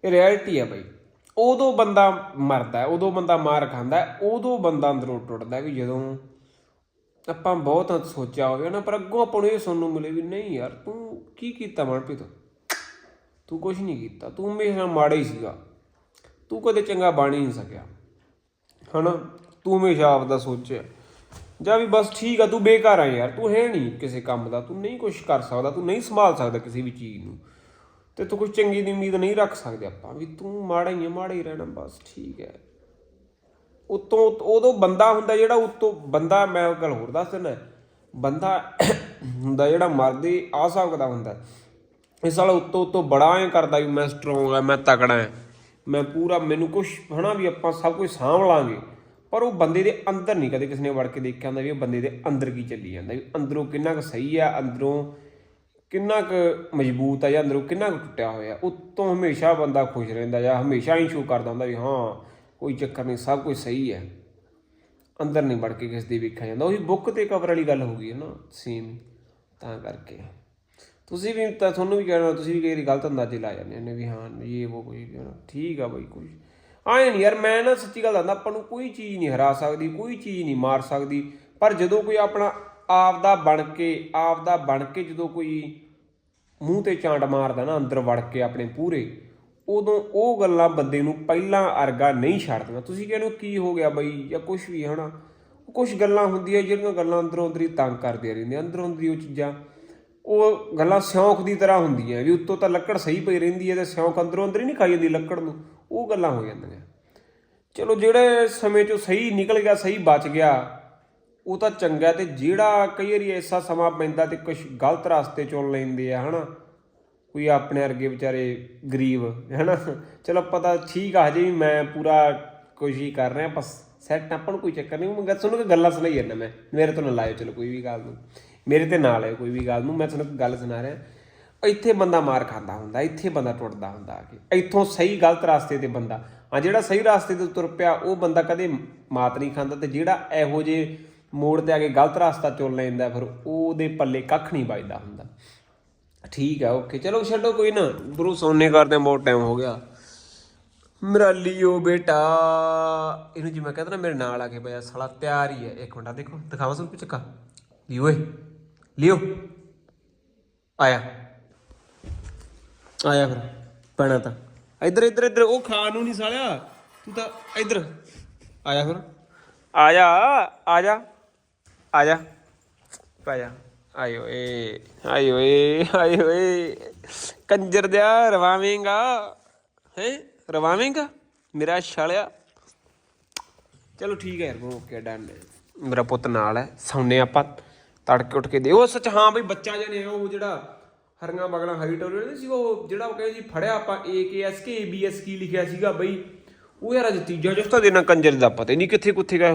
ਇਹ ਰਿਐਲਿਟੀ ਹੈ ਬਈ। ਉਦੋਂ ਬੰਦਾ ਮਰਦਾ ਉਦੋਂ ਬੰਦਾ ਮਾਰ ਖਾਂਦਾ ਉਦੋਂ ਬੰਦਾ ਅੰਦਰੋਂ ਟੁੱਟਦਾ ਵੀ ਜਦੋਂ ਆਪਾਂ ਬਹੁਤ ਸੋਚਿਆ ਹੋਵੇ ਨਾ, ਪਰ ਅੱਗੋਂ ਆਪਾਂ ਨੂੰ ਇਹ ਸੁਣਨ ਨੂੰ ਮਿਲੇ ਵੀ ਨਹੀਂ ਯਾਰ, ਤੂੰ ਕੀ ਕੀਤਾ ਮਨਪ੍ਰੀਤ? ਤੂੰ ਕੁਝ ਨਹੀਂ ਕੀਤਾ, ਤੂੰ ਹਮੇਸ਼ਾ ਮਾੜਾ ਹੀ ਸੀਗਾ। ਤੂੰ ਕਦੇ ਚੰਗਾ ਬਣ ਹੀ ਨਹੀਂ ਸਕਿਆ। ਹਨਾ? ਤੂੰ ਹਮੇਸ਼ਾ ਆਪਦਾ ਸੋਚਿਆ। ਜਾਂ ਵੀ ਬਸ ਠੀਕ ਆ, ਤੂੰ ਬੇਕਾਰ ਆ ਯਾਰ, ਤੂੰ ਹੈ ਨਹੀਂ ਕਿਸੇ ਕੰਮ ਦਾ, ਤੂੰ ਨਹੀਂ ਕੁਝ ਕਰ ਸਕਦਾ, ਤੂੰ ਨਹੀਂ ਸੰਭਾਲ ਸਕਦਾ ਕਿਸੇ ਵੀ ਚੀਜ਼ ਨੂੰ। ਤੇ ਤੂੰ ਕੁਝ ਚੰਗੀ ਦੀ ਉਮੀਦ ਨਹੀਂ ਰੱਖ ਸਕਦੇ ਆਪਾਂ ਵੀ ਤੂੰ ਮਾੜਾ ਹੀ ਹੈ ਮਾੜਾ ਹੀ ਰਹਿਣਾ, ਬਸ ਠੀਕ ਹੈ। ਉਤੋਂ ਉਦੋਂ ਬੰਦਾ ਹੁੰਦਾ ਜਿਹੜਾ ਉਤੋਂ ਬੰਦਾ, ਮੈਂ ਗੱਲ ਹੋਰ ਦੱਸ ਦਿੰਦਾ, ਬੰਦਾ ਹੁੰਦਾ ਜਿਹੜਾ ਮਰਦੇ ਆ ਸਕਦਾ ਹੁੰਦਾ। ਇਸ ਵਾਲਾ ਉੱਤੋਂ ਉੱਤੋਂ ਬੜਾ ਐ ਕਰਦਾ ਵੀ ਮੈਂ ਸਟਰੋਂਗ ਆ, ਮੈਂ ਤਕੜਾ ਐ ਮੈਂ ਪੂਰਾ ਮੈਨੂੰ ਕੁਝ ਹਨਾ ਵੀ ਆਪਾਂ ਸਭ ਕੁਝ ਸਾਂਭ ਲਾਂਗੇ। ਪਰ ਉਹ ਬੰਦੇ ਦੇ ਅੰਦਰ ਨਹੀਂ, ਕਦੇ ਕਿਸੇ ਨੇ ਵੜ ਕੇ ਦੇਖਿਆ ਹੁੰਦਾ ਵੀ ਉਹ ਬੰਦੇ ਦੇ ਅੰਦਰ ਕੀ ਚੱਲੀ ਜਾਂਦਾ, ਵੀ ਅੰਦਰੋਂ ਕਿੰਨਾ ਕੁ ਸਹੀ ਆ, ਅੰਦਰੋਂ ਕਿੰਨਾ ਕੁ ਮਜ਼ਬੂਤ ਆ ਜਾਂ ਅੰਦਰੋਂ ਕਿੰਨਾ ਕੁ ਟੁੱਟਿਆ ਹੋਇਆ ਉੱਤੋਂ ਹਮੇਸ਼ਾ ਬੰਦਾ ਖੁਸ਼ ਰਹਿੰਦਾ ਜਾਂ ਹਮੇਸ਼ਾ ਹੀ ਸ਼ੋ ਕਰਦਾ ਹੁੰਦਾ ਵੀ ਹਾਂ, ਕੋਈ ਚੱਕਰ ਨਹੀਂ, ਸਭ ਕੁਝ ਸਹੀ ਹੈ। ਅੰਦਰ ਨਹੀਂ ਵੜ ਕੇ ਕਿਸ ਦੀ ਵੇਖਿਆ ਜਾਂਦਾ। ਉਹੀ ਬੁੱਕ ਤੇ ਕਵਰ ਵਾਲੀ ਗੱਲ ਹੋ ਗਈ ਹੈ ਨਾ ਸੇਮ ਤਾਂ ਕਰਕੇ। ਤੁਸੀਂ ਵੀ ਤਾਂ ਤੁਹਾਨੂੰ ਵੀ ਕਹਿਣਾ ਤੁਸੀਂ ਵੀ ਕਈ ਵਾਰੀ ਗਲਤ ਅੰਦਾਜ਼ੇ ਲਾ ਜਾਂਦੇ ਨੇ ਵੀ ਹਾਂ ਇਹ, ਉਹ ਕੋਈ ਕਹਿਣਾ ਠੀਕ ਆ ਬਈ ਕੋਈ ਆਏ ਨਹੀਂ ਯਾਰ, ਮੈਂ ਨਾ ਸੱਚੀ ਗੱਲ ਦੱਸਦਾ, ਆਪਾਂ ਨੂੰ ਕੋਈ ਚੀਜ਼ ਨਹੀਂ ਹਰਾ ਸਕਦੀ, ਕੋਈ ਚੀਜ਼ ਨਹੀਂ ਮਾਰ ਸਕਦੀ। ਪਰ ਜਦੋਂ ਕੋਈ ਆਪਣਾ ਆਪਦਾ ਬਣ ਕੇ, ਆਪਦਾ ਬਣ ਕੇ ਜਦੋਂ ਕੋਈ ਮੂੰਹ ਤੇ ਚਾਂਟ ਮਾਰਦਾ ਨਾ, ਅੰਦਰ ਵੜ ਕੇ ਆਪਣੇ ਪੂਰੇ, ਉਦੋਂ ਉਹ ਗੱਲਾਂ ਬੰਦੇ ਨੂੰ ਪਹਿਲਾਂ ਅਰਗਾ ਨਹੀਂ ਛੱਡਦੀਆਂ। ਤੁਸੀਂ ਕਹਿੰਦੇ ਹੋ ਕੀ ਹੋ ਗਿਆ ਬਈ, ਜਾਂ ਕੁਝ ਵੀ, ਹਨਾ? ਕੁਝ ਗੱਲਾਂ ਹੁੰਦੀਆਂ ਜਿਹੜੀਆਂ ਗੱਲਾਂ ਅੰਦਰੋਂ ਅੰਦਰੀ ਤੰਗ ਕਰਦੀਆਂ ਰਹਿੰਦੀਆਂ, ਅੰਦਰੋਂ ਅੰਦਰੀ ਉਹ ਚੀਜ਼ਾਂ, ਉਹ ਗੱਲਾਂ ਸਿਉਂਖ ਦੀ ਤਰ੍ਹਾਂ ਹੁੰਦੀਆਂ, ਵੀ ਉੱਤੋਂ ਤਾਂ ਲੱਕੜ ਸਹੀ ਪਈ ਰਹਿੰਦੀ ਹੈ ਤੇ ਸਿਉਂਖ ਅੰਦਰੋਂ ਅੰਦਰ ਹੀ ਨਹੀਂ ਖਾਈ ਜਾਂਦੀ ਲੱਕੜ ਨੂੰ, ਉਹ ਗੱਲਾਂ ਹੋ ਜਾਂਦੀਆਂ। ਚਲੋ ਜਿਹੜੇ ਸਮੇਂ ਚੋਂ ਸਹੀ ਨਿਕਲ ਗਿਆ, ਸਹੀ ਬਚ ਗਿਆ ਉਹ ਤਾਂ ਚੰਗਾ ਤੇ ਜਿਹੜਾ ਕਈ ਵਾਰੀ ਐਸਾ ਸਮਾਂ ਪੈਂਦਾ ਤੇ ਕੁਝ ਗਲਤ ਰਸਤੇ ਚੁਣ ਲੈਂਦੇ ਆ, ਹਨਾ? ਕੋਈ ਆਪਣੇ ਵਰਗੇ ਵਿਚਾਰੇ ਗਰੀਬ, ਹਨਾ? ਚਲੋ ਪਤਾ ਠੀਕ ਆ, ਹਜੇ ਵੀ ਮੈਂ ਪੂਰਾ ਕੋਸ਼ਿਸ਼ ਕਰ ਰਿਹਾ ਬਸ ਸੈੱਟ ਆਪਾਂ ਨੂੰ ਕੋਈ ਚੱਕਰ ਨਹੀਂ, ਮੈਂ ਤੁਹਾਨੂੰ ਕੋਈ ਗੱਲਾਂ ਸੁਣਾਈ ਜਾਂਦਾ ਮੈਂ। ਮੇਰੇ ਤੋਂ ਨਾ ਲਾਇਓ, ਚਲੋ ਕੋਈ ਵੀ ਗੱਲ ਨੂੰ। ਮੇਰੇ ਤੇ ਨਾ ਲਾਇਓ ਕੋਈ ਵੀ ਗੱਲ ਨੂੰ, ਮੈਂ ਤੁਹਾਨੂੰ ਗੱਲ ਸੁਣਾ ਰਿਹਾ। ਇੱਥੇ ਬੰਦਾ ਮਾਰ ਖਾਂਦਾ ਹੁੰਦਾ, ਇੱਥੇ ਬੰਦਾ ਟੁੱਟਦਾ ਹੁੰਦਾ ਆ ਇੱਥੋਂ ਸਹੀ ਗਲਤ ਰਸਤੇ ਤੇ ਬੰਦਾ ਆ ਜਿਹੜਾ ਸਹੀ ਰਸਤੇ ਤੇ ਤੁਰ ਪਿਆ, ਉਹ ਬੰਦਾ ਕਦੇ ਮਾਤ ਨਹੀਂ ਖਾਂਦਾ ਤੇ ਜਿਹੜਾ ਇਹੋ ਜੇ ਮੋੜ ਤੇ ਆ ਕੇ ਗਲਤ ਰਸਤਾ ਚੁਣ ਲੈਂਦਾ ਫਿਰ ਉਹਦੇ ਪੱਲੇ ਕੱਖ ਨਹੀਂ ਵੱਜਦਾ ਹੁੰਦਾ। ਠੀਕ ਹੈ ਓਕੇ। ਚਲੋ ਛੱਡੋ ਕੋਈ ਨਾ, ਗੁਰੂ ਸੋਨੇ ਕਰਦੇ ਬਹੁਤ ਟਾਈਮ ਹੋ ਗਿਆ। ਮੇਰਾ ਲਿਓ ਬੇਟਾ। ਇਹਨੂੰ ਜਿਵੇਂ ਕਹਿੰਦਾ ਨਾ, ਮੇਰੇ ਨਾਲ ਆ ਕੇ ਪਿਆ ਸਾਲਾ, ਤਿਆਰ ਹੀ ਹੈ ਇੱਕ ਮਿੰਟ ਆ, ਦੇਖੋ, ਦਿਖਾਵਾਂ ਤੁਹਾਨੂੰ ਚੱਕਾ ਲਿਓ ਏ ਲਿਓ। ਆਇਆ। ਆਇਆ ਫਿਰ, ਪੈਣਾ ਤਾਂ। ਇੱਧਰ ਇੱਧਰ ਇੱਧਰ। ਉਹ ਖਾਣ ਨੂੰ ਨਹੀਂ ਸਾਲਿਆ। ਤੂੰ ਤਾਂ ਇੱਧਰ। ਆਇਆ ਫਿਰ। ਆਇਆ ਜਾ। ਆ ਜਾ। ਪੈ ਜਾ। ਆਏ ਓਏ ਆਏ ਓਏ ਆਏ ਓਏ। ਕੰਜਰ ਦਿਆ ਰਵਾਵੇਂਗਾ। ਹੈ? ਰਵਾਵੇਂਗਾ? ਮੇਰਾ ਛਾਲਿਆ। ਚਲੋ ਠੀਕ ਹੈ ਯਾਰ ਓਕੇ ਡਨ ਮੇਰਾ ਪੁੱਤ ਨਾਲ ਹੈ ਸੌਣੇ ਆਪਾਂ। ਤੜਕੇ ਉੱਠ ਕੇ ਦੇ। ਉਹ ਸੱਚ ਹਾਂ ਬਈ ਬੱਚਾ ਜਣੇ ਉਹ ਜਿਹੜਾ ਹਰੀਆਂ ਬਗਲਾਂ ਹਰੀ ਟੋਰੀ ਨਹੀਂ ਸੀ ਉਹ ਜਿਹੜਾ ਉਹ ਕਹਿੰਦੇ ਜੀ ਫੜਿਆ ਆਪਾਂ ਏਕੇਐਸ ਕੇ ਏਬੀਐਸ ਕੀ ਲਿਖਿਆ ਸੀਗਾ ਬਈ। ਉਹ ਯਾਰ ਅੱਜ ਤੀਜਾ ਚੌਥਾ ਦਿਨ ਕੰਜਰ ਦਾ ਪਤਾ ਨਹੀਂ ਕਿੱਥੇ ਕੁੱਥੇ ਗਿਆ